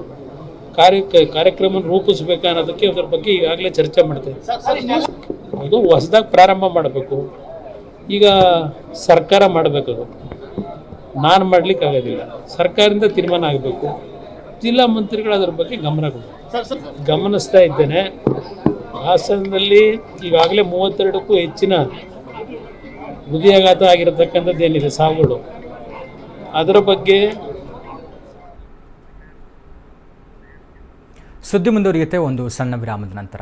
ಕಾರ್ಯ ಕಾರ್ಯಕ್ರಮ ರೂಪಿಸ್ಬೇಕಾ ಅನ್ನೋದಕ್ಕೆ ಅದ್ರ ಬಗ್ಗೆ ಈಗಾಗಲೇ ಚರ್ಚೆ ಮಾಡ್ತೇವೆ ಅದು ಹೊಸದಾಗಿ ಪ್ರಾರಂಭ ಮಾಡಬೇಕು. ಈಗ ಸರ್ಕಾರ ಮಾಡಬೇಕದು ನಾನು ಮಾಡ್ಲಿಕ್ಕೆ ಆಗೋದಿಲ್ಲ. ಸರ್ಕಾರದಿಂದ ತೀರ್ಮಾನ ಆಗಬೇಕು. ಜಿಲ್ಲಾ ಮಂತ್ರಿಗಳು ಅದ್ರ ಬಗ್ಗೆ ಗಮನ ಕೊಡಬೇಕು. ಗಮನಿಸ್ತಾ ಇದ್ದೇನೆ. ಹಾಸನದಲ್ಲಿ ಈಗಾಗಲೇ ಮೂವತ್ತೆರಡಕ್ಕೂ ಹೆಚ್ಚಿನ ಹೃದಯಾಘಾತ ಆಗಿರತಕ್ಕಂಥದ್ದು ಏನಿದೆ ಸಾವುಗಳು. ಅದರ ಬಗ್ಗೆ ಸುದ್ದಿ ಮುಂದುವರಿಯುತ್ತೆ ಒಂದು ಸಣ್ಣ ವಿರಾಮದ ನಂತರ.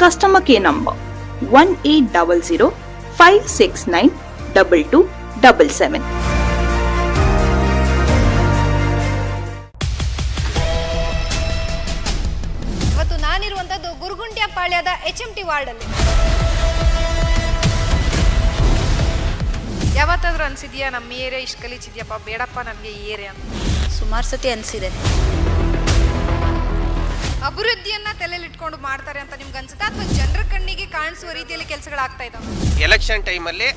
Customer care number 1800 569 2277. ಮತ್ತು ನಾನಿರುವಂತದ್ದು ಗುರುಗುಂಟ್ಯ ಪಾಳ್ಯದ ಎಚ್ ಎಂ ಟಿ ವಾರ್ಡಲ್ಲಿ. ಯಾವತ್ತಾದ್ರೂ ಅನ್ಸಿದ್ಯಾ? ನಮ್ಮ ಏರಿಯಾ ಇಷ್ಟು ಗಲೀಜಿದ್ಯಪ್ಪ ಬೇಡಪ್ಪ ನಮಗೆ ಈ ಏರಿಯಾ ಅಂತ. ಸುಮಾರು ಸತಿ ಅನಿಸಿದೆ. ಅಭಿವೃದ್ಧಿಯನ್ನ ತಲೆಲಿಟ್ಕೊಂಡು ಮಾಡ್ತಾರೆ ಅಂತ ನಿಮ್ಗೆ ಅನ್ಸುತ್ತೆ? ಅಥವಾ ಜನರ ಕಣ್ಣಿಗೆ ಕಾಣಿಸುವ ರೀತಿಯಲ್ಲಿ ಕೆಲಸಗಳಾಗ್ತಾ ಇದಾವೆ? ಎಲೆಕ್ಷನ್ ಟೈಮಲ್ಲಿ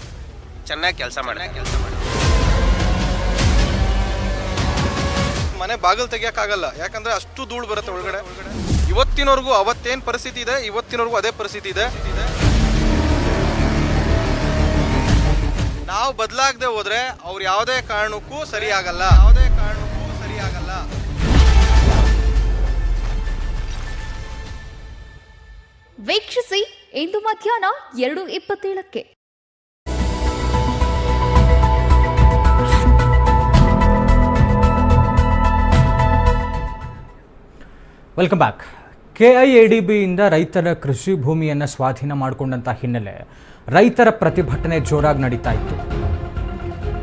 ಚೆನ್ನಾಗಿ ಕೆಲಸ ಮಾಡಿ ಕೆಲಸ ಮಾಡಿ ಮನೆ ಬಾಗಿಲು ತೆಗಿಯಕ್ಕಾಗಲ್ಲ. ಯಾಕಂದ್ರೆ ಅಷ್ಟು ಧೂಳು ಬರುತ್ತೆ ಒಳಗಡೆ. ಇವತ್ತಿನವರೆಗೂ ಅವತ್ತೇನ್ ಪರಿಸ್ಥಿತಿ ಇದೆ ಇವತ್ತಿನವರೆಗೂ ಅದೇ ಪರಿಸ್ಥಿತಿ ಇದೆ. ನಾವು ಬದಲಾಗದೆ ಹೋದ್ರೆ ಅವ್ರು ಯಾವುದೇ ಕಾರಣಕ್ಕೂ ಸರಿಯಾಗಲ್ಲ. ಆಗಲ್ಲ ಯಾವುದೇ ಕಾರಣಕ್ಕೂ ವೀಕ್ಷಿಸಿ ಇಂದು ಮಧ್ಯಾಹ್ನ ಎರಡು ಇಪ್ಪತ್ತೇಳಕ್ಕೆ. Welcome back K I A D ಬಿಯಿಂದ ರೈತರ ಕೃಷಿ ಭೂಮಿಯನ್ನು ಸ್ವಾಧೀನ ಮಾಡಿಕೊಂಡಂಥ ಹಿನ್ನೆಲೆ ರೈತರ ಪ್ರತಿಭಟನೆ ಜೋರಾಗಿ ನಡೀತಾ ಇತ್ತು.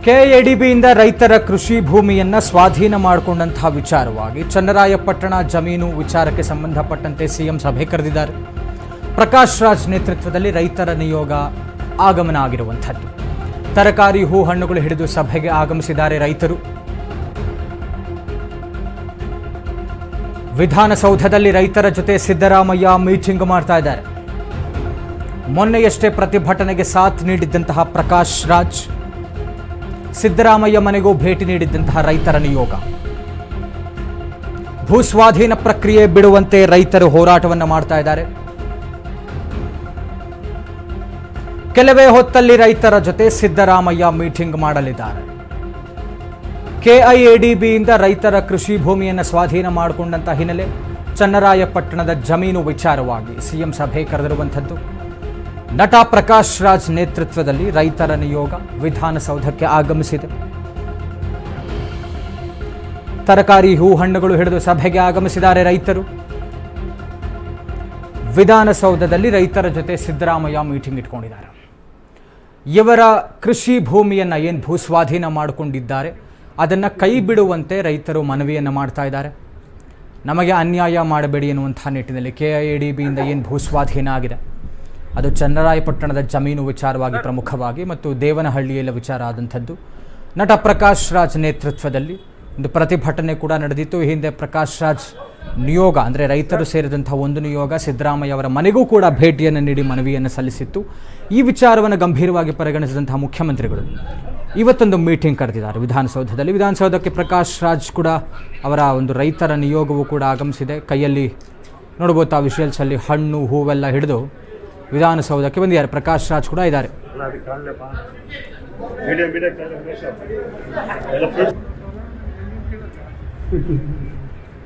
ಕೆಎಡಿಬಿಯಿಂದ ರೈತರ ಕೃಷಿ ಭೂಮಿಯನ್ನು ಸ್ವಾಧೀನ ಮಾಡಿಕೊಂಡಂತಹ ವಿಚಾರವಾಗಿ ಚನ್ನರಾಯಪಟ್ಟಣ ಜಮೀನು ವಿಚಾರಕ್ಕೆ ಸಂಬಂಧಪಟ್ಟಂತೆ ಸಿಎಂ ಸಭೆ ಕರೆದಿದ್ದಾರೆ. ಪ್ರಕಾಶ್ ರಾಜ್ ನೇತೃತ್ವದಲ್ಲಿ ರೈತರ ನಿಯೋಗ ಆಗಮನ ಆಗಿರುವಂಥದ್ದು. ತರಕಾರಿ, ಹೂ ಹಣ್ಣುಗಳು ಹಿಡಿದು ಸಭೆಗೆ ಆಗಮಿಸಿದ್ದಾರೆ ರೈತರು. ವಿಧಾನಸೌಧದಲ್ಲಿ ರೈತರ ಜೊತೆ ಸಿದ್ದರಾಮಯ್ಯ ಮೀಟಿಂಗ್ ಮಾಡ್ತಾ ಇದ್ದಾರೆ. ಮೊನ್ನೆಯಷ್ಟೇ ಪ್ರತಿಭಟನೆಗೆ ಸಾಥ್ ನೀಡಿದ್ದಂತಹ ಪ್ರಕಾಶ್ ರಾಜ್, ಸಿದ್ದರಾಮಯ್ಯ ಮನೆಗೂ ಭೇಟಿ ನೀಡಿದ್ದಂತಹ ರೈತರ ನಿಯೋಗ. ಭೂಸ್ವಾಧೀನ ಪ್ರಕ್ರಿಯೆ ಬಿಡುವಂತೆ ರೈತರು ಹೋರಾಟವನ್ನು ಮಾಡ್ತಾ ಇದ್ದಾರೆ. ಕೆಲವೇ ಹೊತ್ತಲ್ಲಿ ರೈತರ ಜೊತೆ ಸಿದ್ದರಾಮಯ್ಯ ಮೀಟಿಂಗ್ ಮಾಡಲಿದ್ದಾರೆ. ಕೆಐಎಡಿಬಿಯಿಂದ ರೈತರ ಕೃಷಿ ಭೂಮಿಯನ್ನು ಸ್ವಾಧೀನ ಮಾಡಿಕೊಂಡಂತ ಹಿನ್ನೆಲೆ ಚನ್ನರಾಯಪಟ್ಟಣದ ಜಮೀನು ವಿಚಾರವಾಗಿ ಸಿಎಂ ಸಭೆ ಕರೆದಿರುವಂಥದ್ದು. ನಟ ಪ್ರಕಾಶ್ ರಾಜ್ ನೇತೃತ್ವದಲ್ಲಿ ರೈತರ ನಿಯೋಗ ವಿಧಾನಸೌಧಕ್ಕೆ ಆಗಮಿಸಿದೆ. ತರಕಾರಿ ಹೂ ಹಣ್ಣುಗಳು ಹಿಡಿದು ಸಭೆಗೆ ಆಗಮಿಸಿದ್ದಾರೆ ರೈತರು. ವಿಧಾನಸೌಧದಲ್ಲಿ ರೈತರ ಜೊತೆ ಸಿದ್ದರಾಮಯ್ಯ ಮೀಟಿಂಗ್ ಇಟ್ಕೊಂಡಿದ್ದಾರೆ. ಇವರ ಕೃಷಿ ಭೂಮಿಯನ್ನು ಏನು ಭೂಸ್ವಾಧೀನ ಮಾಡಿಕೊಂಡಿದ್ದಾರೆ, ಅದನ್ನು ಕೈ ಬಿಡುವಂತೆ ರೈತರು ಮನವಿಯನ್ನು ಮಾಡ್ತಾ ಇದ್ದಾರೆ. ನಮಗೆ ಅನ್ಯಾಯ ಮಾಡಬೇಡಿ ಎನ್ನುವಂಥ ನಿಟ್ಟಿನಲ್ಲಿ ಕೆ ಐ ಡಿ ಬಿಯಿಂದ ಏನು ಭೂಸ್ವಾಧೀನ ಆಗಿದೆ. ಅದು ಚನ್ನರಾಯಪಟ್ಟಣದ ಜಮೀನು ವಿಚಾರವಾಗಿ ಪ್ರಮುಖವಾಗಿ ಮತ್ತು ದೇವನಹಳ್ಳಿಯಲ್ಲಿ ವಿಚಾರ ಆದಂಥದ್ದು. ನಟ ಪ್ರಕಾಶ್ ರಾಜ್ ನೇತೃತ್ವದಲ್ಲಿ ಒಂದು ಪ್ರತಿಭಟನೆ ಕೂಡ ನಡೆದಿತ್ತು. ಹಿಂದೆ ಪ್ರಕಾಶ್ ರಾಜ್ ನಿಯೋಗ, ಅಂದರೆ ರೈತರು ಸೇರಿದಂಥ ಒಂದು ನಿಯೋಗ ಸಿದ್ದರಾಮಯ್ಯ ಅವರ ಮನೆಗೂ ಕೂಡ ಭೇಟಿಯನ್ನು ನೀಡಿ ಮನವಿಯನ್ನು ಸಲ್ಲಿಸಿತ್ತು. ಈ ವಿಚಾರವನ್ನು ಗಂಭೀರವಾಗಿ ಪರಿಗಣಿಸಿದಂತಹ ಮುಖ್ಯಮಂತ್ರಿಗಳು ಇವತ್ತೊಂದು ಮೀಟಿಂಗ್ ಕರೆದಿದ್ದಾರೆ. ವಿಧಾನಸೌಧದಲ್ಲಿ ವಿಧಾನಸೌಧಕ್ಕೆ ಪ್ರಕಾಶ್ ರಾಜ್ ಕೂಡ ಅವರ ಒಂದು ರೈತರ ನಿಯೋಗವು ಕೂಡ ಆಗಮಿಸಿದೆ. ಕೈಯಲ್ಲಿ ನೋಡ್ಬೋದು ಆ ವಿಷಯಲ್ಸಲ್ಲಿ ಹಣ್ಣು, ಹೂವೆಲ್ಲ ಹಿಡಿದು ವಿಧಾನಸೌಧಕ್ಕೆ ಬಂದಿದ್ದಾರೆ. ಪ್ರಕಾಶ್ ರಾಜ್ ಕೂಡ ಇದ್ದಾರೆ.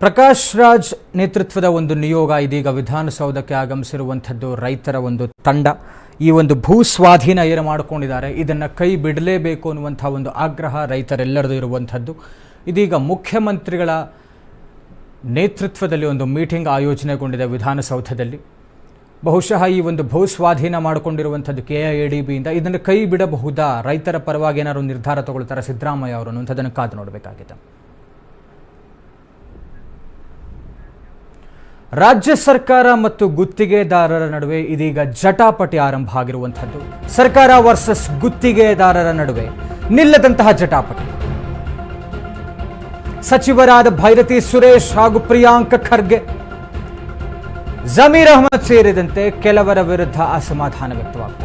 ಪ್ರಕಾಶ್ ರಾಜ್ ನೇತೃತ್ವದ ಒಂದು ನಿಯೋಗ ಇದೀಗ ವಿಧಾನಸೌಧಕ್ಕೆ ಆಗಮಿಸಿರುವಂಥದ್ದು ರೈತರ ಒಂದು ತಂಡ. ಈ ಒಂದು ಭೂ ಸ್ವಾಧೀನ ಏನು ಮಾಡಿಕೊಂಡಿದ್ದಾರೆ. ಇದನ್ನು ಕೈ ಬಿಡಲೇಬೇಕು ಅನ್ನುವಂಥ ಒಂದು ಆಗ್ರಹ ರೈತರೆಲ್ಲರದು ಇರುವಂಥದ್ದು. ಇದೀಗ ಮುಖ್ಯಮಂತ್ರಿಗಳ ನೇತೃತ್ವದಲ್ಲಿ ಒಂದು ಮೀಟಿಂಗ್ ಆಯೋಜನೆಗೊಂಡಿದೆ ವಿಧಾನಸೌಧದಲ್ಲಿ. ಬಹುಶಃ ಈ ಒಂದು ಭೂ ಸ್ವಾಧೀನ ಮಾಡಿಕೊಂಡಿರುವಂಥದ್ದು ಕೆ ಎ ಡಿ ಬಿಯಿಂದ ಇದನ್ನು ಕೈ ಬಿಡಬಹುದಾ? ರೈತರ ಪರವಾಗಿ ಏನಾದರೂ ನಿರ್ಧಾರ ತಗೊಳ್ತಾರೆ ಸಿದ್ದರಾಮಯ್ಯ ಅವರು ಅನ್ನುವಂಥದ್ದನ್ನು ಕಾದು ನೋಡಬೇಕಾಗಿದೆ. ರಾಜ್ಯ ಸರ್ಕಾರ ಮತ್ತು ಗುತ್ತಿಗೆದಾರರ ನಡುವೆ ಇದೀಗ ಜಟಾಪಟಿ ಆರಂಭ ಆಗಿರುವಂಥದ್ದು. ಸರ್ಕಾರ ವರ್ಸಸ್ ಗುತ್ತಿಗೆದಾರರ ನಡುವೆ ನಿಲ್ಲದಂತಹ ಜಟಾಪಟಿ. ಸಚಿವರಾದ ಭೈರತಿ ಸುರೇಶ್ ಹಾಗೂ ಪ್ರಿಯಾಂಕ ಖರ್ಗೆ, ಜಮೀರ್ ಅಹಮದ್ ಸೇರಿದಂತೆ ಕೆಲವರ ವಿರುದ್ಧ ಅಸಮಾಧಾನ ವ್ಯಕ್ತವಾಗ್ತಾ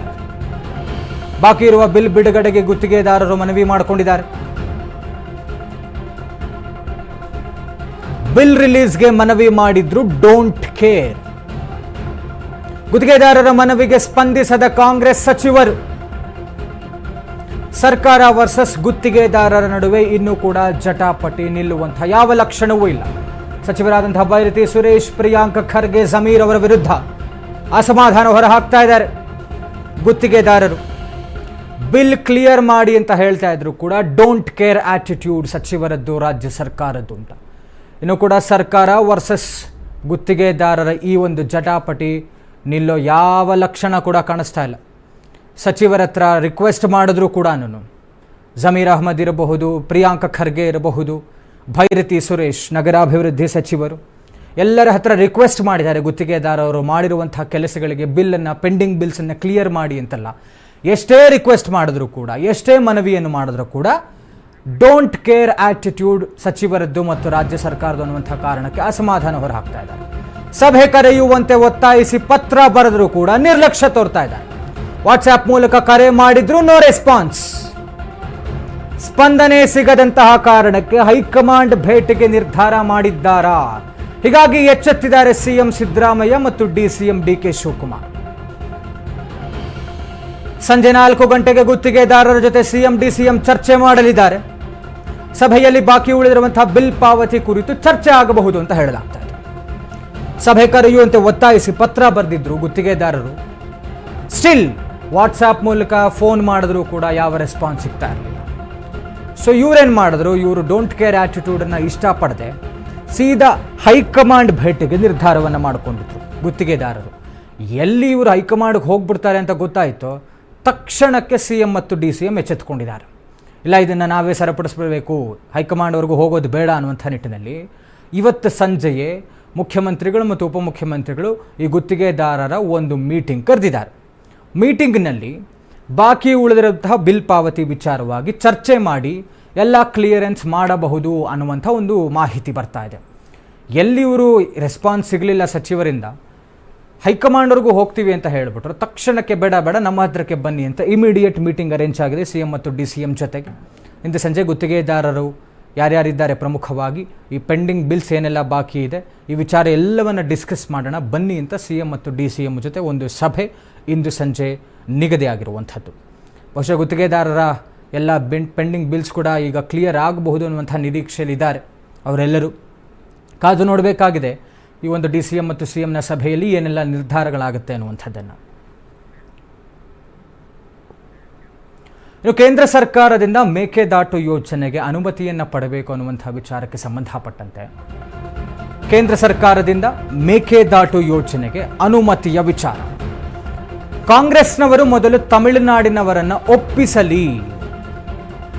ಬಾಕಿ ಇರುವ ಬಿಲ್ ಬಿಡುಗಡೆಗೆ ಗುತ್ತಿಗೆದಾರರು ಮನವಿ ಮಾಡಿಕೊಂಡಿದ್ದಾರೆ. ಬಿಲ್ ರಿಲೀಸ್ಗೆ ಮನವಿ ಮಾಡಿದ್ರು, ಡೋಂಟ್ ಕೇರ್. ಗುತ್ತಿಗೆದಾರರ ಮನವಿಗೆ ಸ್ಪಂದಿಸದ ಕಾಂಗ್ರೆಸ್ ಸಚಿವರು, ಸರ್ಕಾರ ವರ್ಸಸ್ ಗುತ್ತಿಗೆದಾರರ ನಡುವೆ ಇನ್ನೂ ಕೂಡ ಜಟಾಪಟಿ ನಿಲ್ಲುವಂತಹ ಯಾವ ಲಕ್ಷಣವೂ ಇಲ್ಲ. ಸಚಿವರಾದಂತಹ ಬೈರತಿ ಸುರೇಶ್, ಪ್ರಿಯಾಂಕ ಖರ್ಗೆ, ಜಮೀರ್ ಅವರ ವಿರುದ್ಧ ಅಸಮಾಧಾನ ಹೊರಹಾಕ್ತಾ ಇದ್ದಾರೆ ಗುತ್ತಿಗೆದಾರರು. ಬಿಲ್ ಕ್ಲಿಯರ್ ಮಾಡಿ ಅಂತ ಹೇಳ್ತಾ ಇದ್ರು ಕೂಡ, ಡೋಂಟ್ ಕೇರ್ ಆಟಿಟ್ಯೂಡ್ ಸಚಿವರದ್ದು, ರಾಜ್ಯ ಸರ್ಕಾರದ್ದು ಅಂತ. ಇನ್ನು ಕೂಡ ಸರ್ಕಾರ ವರ್ಸಸ್ ಗುತ್ತಿಗೆದಾರರ ಈ ಒಂದು ಜಟಾಪಟಿ ನಿಲ್ಲೋ ಯಾವ ಲಕ್ಷಣ ಕೂಡ ಕಾಣಿಸ್ತಾ ಇಲ್ಲ. ಸಚಿವರ ಹತ್ರ ರಿಕ್ವೆಸ್ಟ್ ಮಾಡಿದ್ರೂ ಕೂಡ ನಾನು ಜಮೀರ್ ಅಹಮದ್ ಇರಬಹುದು, ಪ್ರಿಯಾಂಕ ಖರ್ಗೆ ಇರಬಹುದು, ಭೈರತಿ ಸುರೇಶ್, ನಗರಾಭಿವೃದ್ಧಿ ಸಚಿವರು, ಎಲ್ಲರ ಹತ್ರ ರಿಕ್ವೆಸ್ಟ್ ಮಾಡಿದ್ದಾರೆ ಗುತ್ತಿಗೆದಾರರು ಮಾಡಿರುವಂತಹ ಕೆಲಸಗಳಿಗೆ ಬಿಲ್ಲನ್ನು ಪೆಂಡಿಂಗ್ ಬಿಲ್ಸನ್ನು ಕ್ಲಿಯರ್ ಮಾಡಿ ಅಂತಲ್ಲ. ಎಷ್ಟೇ ರಿಕ್ವೆಸ್ಟ್ ಮಾಡಿದ್ರು ಕೂಡ, ಎಷ್ಟೇ ಮನವಿಯನ್ನು ಮಾಡಿದ್ರು ಕೂಡ ಡೋಂಟ್ ಕೇರ್ ಆಟಿಟ್ಯೂಡ್ ಸಚಿವರದ್ದು ಮತ್ತು ರಾಜ್ಯ ಸರ್ಕಾರದ ಅನ್ನುವಂಥ ಕಾರಣಕ್ಕೆ ಅಸಮಾಧಾನ ಹೊರಹಾಕ್ತಾ ಇದ್ದಾರೆ. ಸಭೆ ಕರೆಯುವಂತೆ ಒತ್ತಾಯಿಸಿ ಪತ್ರ ಬರೆದರೂ ಕೂಡ ನಿರ್ಲಕ್ಷ್ಯ ತೋರ್ತಾ ಇದ್ದಾರೆ. ವಾಟ್ಸ್ಆ್ಯಪ್ ಮೂಲಕ ಕರೆ ಮಾಡಿದ್ರು ನೋ ರೆಸ್ಪಾನ್ಸ್ ಸ್ಪಂದನೆ ಸಿಗದಂತಹ ಕಾರಣಕ್ಕೆ ಹೈಕಮಾಂಡ್ ಭೇಟಿಗೆ ನಿರ್ಧಾರ ಮಾಡಿದ್ದಾರಾ? ಹೀಗಾಗಿ ಎಚ್ಚೆತ್ತಿದ್ದಾರೆ ಸಿಎಂ ಸಿದ್ದರಾಮಯ್ಯ ಮತ್ತು D CM D K Shivakumar. ಸಂಜೆ ನಾಲ್ಕು ಗಂಟೆಗೆ ಗುತ್ತಿಗೆದಾರರ ಜೊತೆ ಸಿಎಂ ಡಿಸಿಎಂ ಚರ್ಚೆ ಮಾಡಲಿದ್ದಾರೆ. ಸಭೆಯಲ್ಲಿ ಬಾಕಿ ಉಳಿದಿರುವಂತಹ ಬಿಲ್ ಪಾವತಿ ಕುರಿತು ಚರ್ಚೆ ಆಗಬಹುದು ಅಂತ ಹೇಳಲಾಗ್ತಾ ಇದೆ. ಸಭೆ ಕರೆಯುವಂತೆ ಒತ್ತಾಯಿಸಿ ಪತ್ರ ಬರೆದಿದ್ರು ಗುತ್ತಿಗೆದಾರರು. ಸ್ಟಿಲ್ ವಾಟ್ಸಾಪ್ ಮೂಲಕ ಫೋನ್ ಮಾಡಿದ್ರು ಕೂಡ ಯಾವ ರೆಸ್ಪಾನ್ಸ್ ಸಿಗ್ತಾ ಇರಲಿಲ್ಲ. ಸೊ ಇವರೇನು ಮಾಡಿದ್ರು? ಇವರು ಡೋಂಟ್ ಕೇರ್ ಆ್ಯಟಿಟ್ಯೂಡನ್ನು ಇಷ್ಟಪಡದೆ ಸೀದಾ ಹೈಕಮಾಂಡ್ ಭೇಟಿಗೆ ನಿರ್ಧಾರವನ್ನು ಮಾಡಿಕೊಂಡಿದ್ರು ಗುತ್ತಿಗೆದಾರರು. ಎಲ್ಲಿ ಇವರು ಹೈಕಮಾಂಡ್ಗೆ ಹೋಗ್ಬಿಡ್ತಾರೆ ಅಂತ ಗೊತ್ತಾಯಿತು ತಕ್ಷಣಕ್ಕೆ ಸಿ ಎಂ ಮತ್ತು ಡಿ ಸಿ ಎಂ ಎಚ್ಚೆತ್ತುಕೊಂಡಿದ್ದಾರೆ. ಇಲ್ಲ, ಇದನ್ನು ನಾವೇ ಸರಿಪಡಿಸ್ಬಿಡಬೇಕು ಹೈಕಮಾಂಡ್ವರೆಗೂ ಹೋಗೋದು ಬೇಡ ಅನ್ನುವಂಥ ನಿಟ್ಟಿನಲ್ಲಿ ಇವತ್ತು ಸಂಜೆಯೇ ಮುಖ್ಯಮಂತ್ರಿಗಳು ಮತ್ತು ಉಪಮುಖ್ಯಮಂತ್ರಿಗಳು ಈ ಗುತ್ತಿಗೆದಾರರ ಒಂದು ಮೀಟಿಂಗ್ ಕರೆದಿದ್ದಾರೆ. ಮೀಟಿಂಗ್ನಲ್ಲಿ ಬಾಕಿ ಉಳಿದಿರುವಂತಹ ಬಿಲ್ ಪಾವತಿ ವಿಚಾರವಾಗಿ ಚರ್ಚೆ ಮಾಡಿ ಎಲ್ಲ ಕ್ಲಿಯರೆನ್ಸ್ ಮಾಡಬಹುದು ಅನ್ನುವಂಥ ಒಂದು ಮಾಹಿತಿ ಬರ್ತಾ ಇದೆ. ಎಲ್ಲಿ ಇವರು ರೆಸ್ಪಾನ್ಸ್ ಸಿಗಲಿಲ್ಲ ಸಚಿವರಿಂದ ಹೈಕಮಾಂಡ್ವರೆಗೂ ಹೋಗ್ತೀವಿ ಅಂತ ಹೇಳಿಬಿಟ್ರು. ತಕ್ಷಣಕ್ಕೆ ಬೇಡ ಬೇಡ, ನಮ್ಮ ಹತ್ರಕ್ಕೆ ಬನ್ನಿ ಅಂತ ಇಮಿಡಿಯೇಟ್ ಮೀಟಿಂಗ್ ಅರೇಂಜ್ ಆಗಿದೆ ಸಿ ಎಂ ಮತ್ತು ಡಿ ಸಿ ಎಂ ಜೊತೆಗೆ. ಇಂದು ಸಂಜೆ ಗುತ್ತಿಗೆದಾರರು ಯಾರ್ಯಾರಿದ್ದಾರೆ ಪ್ರಮುಖವಾಗಿ, ಈ ಪೆಂಡಿಂಗ್ ಬಿಲ್ಸ್ ಏನೆಲ್ಲ ಬಾಕಿ ಇದೆ, ಈ ವಿಚಾರ ಎಲ್ಲವನ್ನು ಡಿಸ್ಕಸ್ ಮಾಡೋಣ. ಬನ್ನಿ ಅಂತ ಸಿ ಎಂ ಮತ್ತು ಡಿ ಸಿ ಎಂ ಜೊತೆ ಒಂದು ಸಭೆ ಇಂದು ಸಂಜೆ ನಿಗದಿಯಾಗಿರುವಂಥದ್ದು. ಬಹುಶಃ ಗುತ್ತಿಗೆದಾರರ ಎಲ್ಲ ಬಿನ್, ಪೆಂಡಿಂಗ್ ಬಿಲ್ಸ್ ಕೂಡ ಈಗ ಕ್ಲಿಯರ್ ಆಗಬಹುದು ಅನ್ನುವಂಥ ನಿರೀಕ್ಷೆಯಲ್ಲಿದ್ದಾರೆ ಅವರೆಲ್ಲರೂ. ಕಾದು ನೋಡಬೇಕಾಗಿದೆ ಈ ಒಂದು ಡಿ ಸಿ ಎಂ ಮತ್ತು ಸಿ ಎಂನ ಸಭೆಯಲ್ಲಿ ಏನೆಲ್ಲ ನಿರ್ಧಾರಗಳಾಗುತ್ತೆ ಅನ್ನುವಂಥದ್ದನ್ನು. ಇನ್ನು ಕೇಂದ್ರ ಸರ್ಕಾರದಿಂದ ಮೇಕೆದಾಟು ಯೋಜನೆಗೆ ಅನುಮತಿಯನ್ನು ಪಡಬೇಕು ಅನ್ನುವಂಥ ವಿಚಾರಕ್ಕೆ ಸಂಬಂಧಪಟ್ಟಂತೆ ಕೇಂದ್ರ ಸರ್ಕಾರದಿಂದ ಮೇಕೆದಾಟು ಯೋಜನೆಗೆ ಅನುಮತಿಯ ವಿಚಾರ. ಕಾಂಗ್ರೆಸ್ನವರು ಮೊದಲು ತಮಿಳುನಾಡಿನವರನ್ನು ಒಪ್ಪಿಸಲಿ.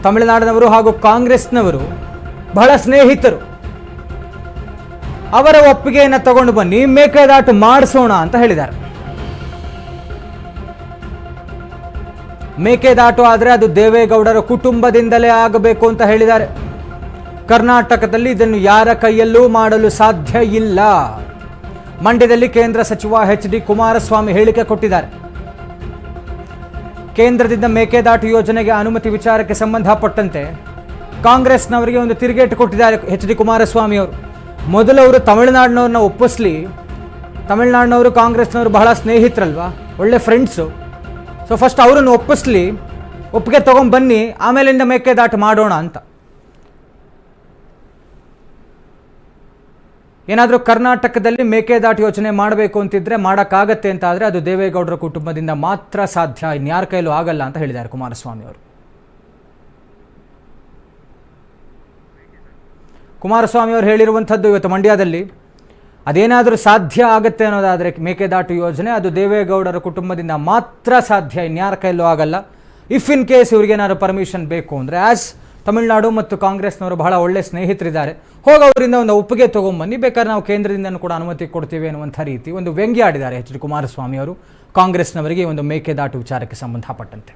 ತಮಿಳುನಾಡಿನವರು ಹಾಗೂ ಕಾಂಗ್ರೆಸ್ನವರು ಬಹಳ ಸ್ನೇಹಿತರು. ಅವರ ಒಪ್ಪಿಗೆಯನ್ನು ತಗೊಂಡು ಬನ್ನಿ, ಮೇಕೆದಾಟು ಮಾಡಿಸೋಣ ಅಂತ ಹೇಳಿದ್ದಾರೆ. ಮೇಕೆದಾಟು ಆದರೆ ಅದು ದೇವೇಗೌಡರ ಕುಟುಂಬದಿಂದಲೇ ಆಗಬೇಕು ಅಂತ ಹೇಳಿದ್ದಾರೆ. ಕರ್ನಾಟಕದಲ್ಲಿ ಇದನ್ನು ಯಾರ ಕೈಯಲ್ಲೂ ಮಾಡಲು ಸಾಧ್ಯ ಇಲ್ಲ. ಮಂಡ್ಯದಲ್ಲಿ ಕೇಂದ್ರ ಸಚಿವ ಎಚ್ ಡಿ ಕುಮಾರಸ್ವಾಮಿ ಹೇಳಿಕೆ ಕೊಟ್ಟಿದ್ದಾರೆ. ಕೇಂದ್ರದಿಂದ ಮೇಕೆದಾಟು ಯೋಜನೆಗೆ ಅನುಮತಿ ವಿಚಾರಕ್ಕೆ ಸಂಬಂಧಪಟ್ಟಂತೆ ಕಾಂಗ್ರೆಸ್ನವರಿಗೆ ಒಂದು ತಿರುಗೇಟು ಕೊಟ್ಟಿದ್ದಾರೆ ಎಚ್ ಡಿ ಕುಮಾರಸ್ವಾಮಿ ಅವರು. ಮೊದಲು ಅವರು ತಮಿಳುನಾಡಿನವ್ರನ್ನ ಒಪ್ಪಿಸ್ಲಿ, ತಮಿಳುನಾಡಿನವರು ಕಾಂಗ್ರೆಸ್ನವರು ಬಹಳ ಸ್ನೇಹಿತರಲ್ವಾ, ಒಳ್ಳೆ ಫ್ರೆಂಡ್ಸು ಸೊ ಫಸ್ಟ್ ಅವರನ್ನು ಒಪ್ಪಿಸ್ಲಿ, ಒಪ್ಪಿಗೆ ತೊಗೊಂಬನ್ನಿ ಆಮೇಲಿಂದ ಮೇಕೆದಾಟು ಮಾಡೋಣ ಅಂತ. ಏನಾದರೂ ಕರ್ನಾಟಕದಲ್ಲಿ ಮೇಕೆದಾಟು ಯೋಚನೆ ಮಾಡಬೇಕು ಅಂತಿದ್ರೆ ಮಾಡೋಕ್ಕಾಗತ್ತೆ ಅಂತ ಆದರೆ ಅದು ದೇವೇಗೌಡರ ಕುಟುಂಬದಿಂದ ಮಾತ್ರ ಸಾಧ್ಯ. ಇನ್ಯಾರ ಕೈಲೂ ಆಗಲ್ಲ ಅಂತ ಹೇಳಿದ್ದಾರೆ ಕುಮಾರಸ್ವಾಮಿ ಅವರು ಕುಮಾರಸ್ವಾಮಿ ಅವರು ಹೇಳಿರುವಂಥದ್ದು ಇವತ್ತು ಮಂಡ್ಯದಲ್ಲಿ. ಅದೇನಾದರೂ ಸಾಧ್ಯ ಆಗುತ್ತೆ ಅನ್ನೋದಾದರೆ ಮೇಕೆದಾಟು ಯೋಜನೆ, ಅದು ದೇವೇಗೌಡರ ಕುಟುಂಬದಿಂದ ಮಾತ್ರ ಸಾಧ್ಯ ಇನ್ಯಾರ ಕೈಲೂ ಆಗಲ್ಲ. ಇಫ್ ಇನ್ ಕೇಸ್ ಇವ್ರಿಗೇನಾದ್ರು ಪರ್ಮಿಷನ್ ಬೇಕು ಅಂದರೆ ಆ್ಯಸ್ ತಮಿಳುನಾಡು ಮತ್ತು ಕಾಂಗ್ರೆಸ್ನವರು ಬಹಳ ಒಳ್ಳೆ ಸ್ನೇಹಿತರಿದ್ದಾರೆ ಹೋಗಿ ಅವರಿಂದ ಒಂದು ಒಪ್ಪಿಗೆ ತೊಗೊಂಬನ್ನಿ, ಬೇಕಾದ್ರೆ ನಾವು ಕೇಂದ್ರದಿಂದನೂ ಕೂಡ ಅನುಮತಿ ಕೊಡ್ತೀವಿ ಅನ್ನುವಂಥ ರೀತಿ ಒಂದು ವ್ಯಂಗ್ಯ ಆಡಿದ್ದಾರೆ ಎಚ್ ಡಿ ಕುಮಾರಸ್ವಾಮಿ ಅವರು ಕಾಂಗ್ರೆಸ್ನವರಿಗೆ ಒಂದು ಮೇಕೆದಾಟು ವಿಚಾರಕ್ಕೆ ಸಂಬಂಧಪಟ್ಟಂತೆ.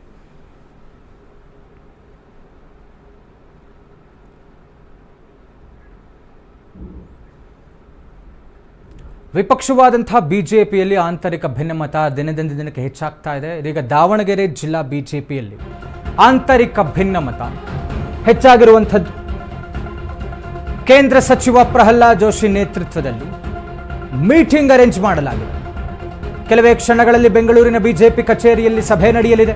ವಿಪಕ್ಷವಾದಂತಹ ಬಿಜೆಪಿಯಲ್ಲಿ ಆಂತರಿಕ ಭಿನ್ನಮತ ದಿನದಿಂದ ದಿನಕ್ಕೆ ಹೆಚ್ಚಾಗ್ತಾ ಇದೆ. ಇದೀಗ ದಾವಣಗೆರೆ ಜಿಲ್ಲಾ ಬಿಜೆಪಿಯಲ್ಲಿ ಆಂತರಿಕ ಭಿನ್ನಮತ ಹೆಚ್ಚಾಗಿರುವಂಥದ್ದು. ಕೇಂದ್ರ ಸಚಿವ ಪ್ರಹ್ಲಾದ್ ಜೋಶಿ ನೇತೃತ್ವದಲ್ಲಿ ಮೀಟಿಂಗ್ ಅರೇಂಜ್ ಮಾಡಲಾಗಿದೆ. ಕೆಲವೇ ಕ್ಷಣಗಳಲ್ಲಿ ಬೆಂಗಳೂರಿನ ಬಿಜೆಪಿ ಕಚೇರಿಯಲ್ಲಿ ಸಭೆ ನಡೆಯಲಿದೆ.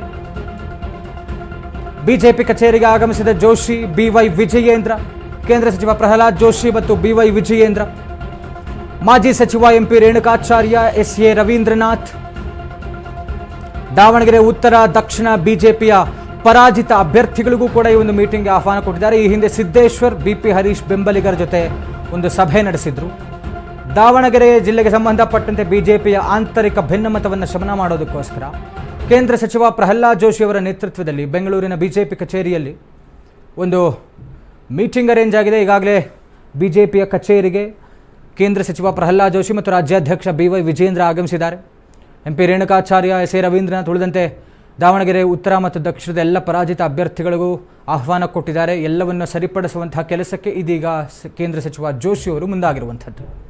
ಬಿಜೆಪಿ ಕಚೇರಿಗೆ ಆಗಮಿಸಿದ ಜೋಶಿ ಬಿವೈ ವಿಜಯೇಂದ್ರ, ಕೇಂದ್ರ ಸಚಿವ ಪ್ರಹ್ಲಾದ್ ಜೋಶಿ ಮತ್ತು ಬಿವೈ ವಿಜಯೇಂದ್ರ ಮಾಜಿ ಸಚಿವ MP Renukacharya S A Raveendranath. Davanagere ಉತ್ತರ, ದಕ್ಷಿಣ ಬಿಜೆಪಿಯ ಪರಾಜಿತ ಅಭ್ಯರ್ಥಿಗಳಿಗೂ ಕೂಡ ಈ ಒಂದು ಮೀಟಿಂಗ್ಗೆ ಆಹ್ವಾನ ಕೊಟ್ಟಿದ್ದಾರೆ. ಈ ಹಿಂದೆ ಸಿದ್ದೇಶ್ವರ್, ಬಿಪಿ ಹರೀಶ್ ಬೆಂಬಲಿಗರ ಜೊತೆ ಒಂದು ಸಭೆ ನಡೆಸಿದ್ರು. ದಾವಣಗೆರೆ ಜಿಲ್ಲೆಗೆ ಸಂಬಂಧಪಟ್ಟಂತೆ ಬಿಜೆಪಿಯ ಆಂತರಿಕ ಭಿನ್ನಮತವನ್ನು ಶಮನ ಮಾಡೋದಕ್ಕೋಸ್ಕರ ಕೇಂದ್ರ ಸಚಿವ ಪ್ರಹ್ಲಾದ್ ಜೋಶಿ ಅವರ ನೇತೃತ್ವದಲ್ಲಿ ಬೆಂಗಳೂರಿನ ಬಿಜೆಪಿ ಕಚೇರಿಯಲ್ಲಿ ಒಂದು ಮೀಟಿಂಗ್ ಅರೇಂಜ್ ಆಗಿದೆ. ಈಗಾಗಲೇ ಬಿಜೆಪಿಯ ಕಚೇರಿಗೆ ಕೇಂದ್ರ ಸಚಿವ ಪ್ರಹ್ಲಾದ್ ಜೋಶಿ ಮತ್ತು ರಾಜ್ಯಾಧ್ಯಕ್ಷ ಬಿ ವೈ ವಿಜೇಂದ್ರ ಆಗಮಿಸಿದ್ದಾರೆ. M P Renukacharya, S A Raveendranath ಉಳಿದಂತೆ ದಾವಣಗೆರೆ, ಉತ್ತರ ಮತ್ತು ದಕ್ಷಿಣದ ಎಲ್ಲ ಪರಾಜಿತ ಅಭ್ಯರ್ಥಿಗಳಿಗೂ ಆಹ್ವಾನ ಕೊಟ್ಟಿದ್ದಾರೆ. ಎಲ್ಲವನ್ನು ಸರಿಪಡಿಸುವಂತಹ ಕೆಲಸಕ್ಕೆ ಇದೀಗ ಕೇಂದ್ರ ಸಚಿವ ಜೋಶಿ ಅವರು ಮುಂದಾಗಿರುವಂಥದ್ದು.